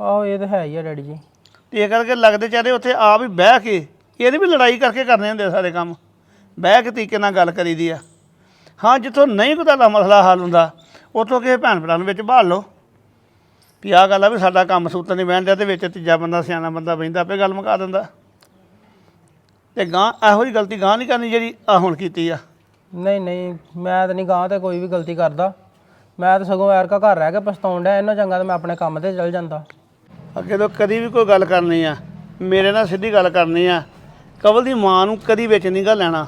ਆਹੋ ਇਹ ਤਾਂ ਹੈ ਹੀ ਆ ਡੈਡੀ ਜੀ। ਤੇ ਇਹ ਕਰਕੇ ਲੱਗਦੇ ਚਾਹਦੇ ਉੱਥੇ ਆਪ ਹੀ ਬਹਿ ਕੇ ਇਹਦੇ ਵੀ ਲੜਾਈ ਕਰਕੇ ਕਰਨੇ ਹੁੰਦੇ ਆ ਸਾਰੇ ਕੰਮ। ਬਹਿ ਕੇ ਤਰੀਕੇ ਨਾਲ ਗੱਲ ਕਰੀਦੀ ਆ। ਹਾਂ ਜਿੱਥੋਂ ਨਹੀਂ ਕੋਈ ਤੁਹਾਡਾ ਮਸਲਾ ਹੱਲ ਹੁੰਦਾ ਉੱਥੋਂ ਕਿਸੇ ਭੈਣ ਭਰਾ ਨੂੰ ਵਿੱਚ ਬਾਲ ਲਓ। ਵੀ ਆਹ ਗੱਲ ਆ ਵੀ ਸਾਡਾ ਕੰਮ ਸੂਤਰ ਨਹੀਂ ਬਹਿਣ ਡਿਆ ਤੇ ਵਿੱਚ ਤੀਜਾ ਬੰਦਾ ਸਿਆਣਾ ਬੰਦਾ ਬਹਿੰਦਾ ਆਪੇ ਗੱਲ ਮੁਕਾ ਦਿੰਦਾ। ਤੇ ਗਾਂ ਇਹੋ ਜਿਹੀ ਗਲਤੀ ਗਾਂ ਨਹੀਂ ਕਰਨੀ ਜਿਹੜੀ ਆ ਹੁਣ ਕੀਤੀ ਆ? ਨਹੀਂ ਨਹੀਂ ਮੈਂ ਤਾਂ ਨਹੀਂ ਗਾਂ ਤੇ ਕੋਈ ਵੀ ਗਲਤੀ ਕਰਦਾ। ਮੈਂ ਤਾਂ ਸਗੋਂ ਐਰਕਾ ਘਰ ਰਹਿ ਕੇ ਪਛਤਾਉਣ ਡਿਆ ਇਹਨਾਂ ਚੰਗਾ ਤਾਂ ਮੈਂ ਆਪਣੇ ਕੰਮ ਤੇ ਚਲ ਜਾਂਦਾ। ਅੱਗੇ ਤੋਂ ਕਦੀ ਵੀ ਕੋਈ ਗੱਲ ਕਰਨੀ ਆ ਮੇਰੇ ਨਾਲ ਸਿੱਧੀ ਗੱਲ ਕਰਨੀ ਆ ਕਵਲ ਦੀ ਮਾਂ ਨੂੰ ਕਦੀ ਵਿੱਚ ਨਹੀਂ ਗਾ ਲੈਣਾ।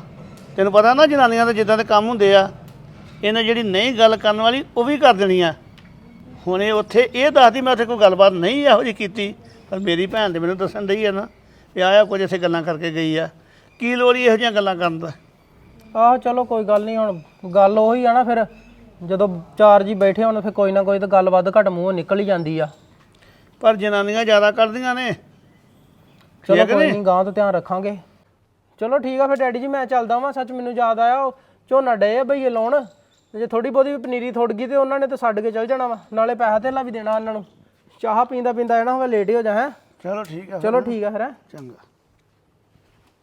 ਤੈਨੂੰ ਪਤਾ ਨਾ ਜਨਾਨੀਆਂ ਦੇ ਜਿੱਦਾਂ ਦੇ ਕੰਮ ਹੁੰਦੇ ਆ ਇਹਨੇ ਜਿਹੜੀ ਨਹੀਂ ਗੱਲ ਕਰਨ ਵਾਲੀ ਉਹ ਵੀ ਕਰ ਦੇਣੀ ਆ। ਹੁਣ ਇਹ ਉੱਥੇ ਇਹ ਦੱਸਦੀ ਮੈਂ ਉੱਥੇ ਕੋਈ ਗੱਲਬਾਤ ਨਹੀਂ ਇਹੋ ਜਿਹੀ ਕੀਤੀ ਪਰ ਮੇਰੀ ਭੈਣ ਤੇ ਮੈਨੂੰ ਦੱਸਣ ਡਈ ਆ ਨਾ। ਵੀ ਆਇਆ ਕੁਝ ਇੱਥੇ ਗੱਲਾਂ ਕਰਕੇ ਗਈ ਆ। ਕੀ ਲੋੜ ਇਹੋ ਜਿਹੀਆਂ ਗੱਲਾਂ ਕਰਨ ਦਾ? ਆਹੋ ਚਲੋ ਕੋਈ ਗੱਲ ਨਹੀਂ ਹੁਣ ਗੱਲ ਉਹੀ ਆ ਨਾ ਫਿਰ ਜਦੋਂ ਚਾਰ ਜੀ ਬੈਠੇ ਹੋਣ ਫਿਰ ਕੋਈ ਨਾ ਕੋਈ ਤਾਂ ਗੱਲ ਵੱਧ ਘੱਟ ਮੂੰਹੋਂ ਨਿਕਲ ਹੀ ਜਾਂਦੀ ਆ। ਪਰ ਜਨਾਨੀਆਂ ਜ਼ਿਆਦਾ ਕਰਦੀਆਂ ਨੇ। ਚਲੋ ਠੀਕ ਕੋਈ ਨੇ? ਨਹੀਂ ਗਾਂ ਤੋਂ ਧਿਆਨ ਰੱਖਾਂਗੇ। ਚਲੋ ਠੀਕ ਆ ਫਿਰ ਡੈਡੀ ਜੀ ਮੈਂ ਚੱਲਦਾ ਵਾਂ ਸੱਚ ਮੈਨੂੰ ਯਾਦ ਆਇਆ ਉਹ ਝੋਨਾ ਡੇ ਆ ਭਈਏ ਲਾਉਣ ਤੇ ਜੇ ਥੋੜੀ ਬਹੁਤੀ ਵੀ ਪਨੀਰੀ ਥੁੜ ਗਈ ਤੇ ਉਹਨਾਂ ਨੇ ਤਾਂ ਛੱਡ ਕੇ ਚੱਲ ਜਾਣਾ ਵਾ ਨਾਲੇ ਪੈਸਾ ਧੇਲਾ ਵੀ ਦੇਣਾ ਉਹਨਾਂ ਨੂੰ। ਚਾਹ ਪੀਂਦਾ ਪੀਂਦਾ ਇਹਨਾਂ ਹੋਵੇ ਲੇਟ ਹੀ ਹੋ ਜਾ ਹੈ। ਚਲੋ ਠੀਕ ਆ ਚਲੋ ਠੀਕ ਆ ਫਿਰ ਹੈਂ। ਚੰਗਾ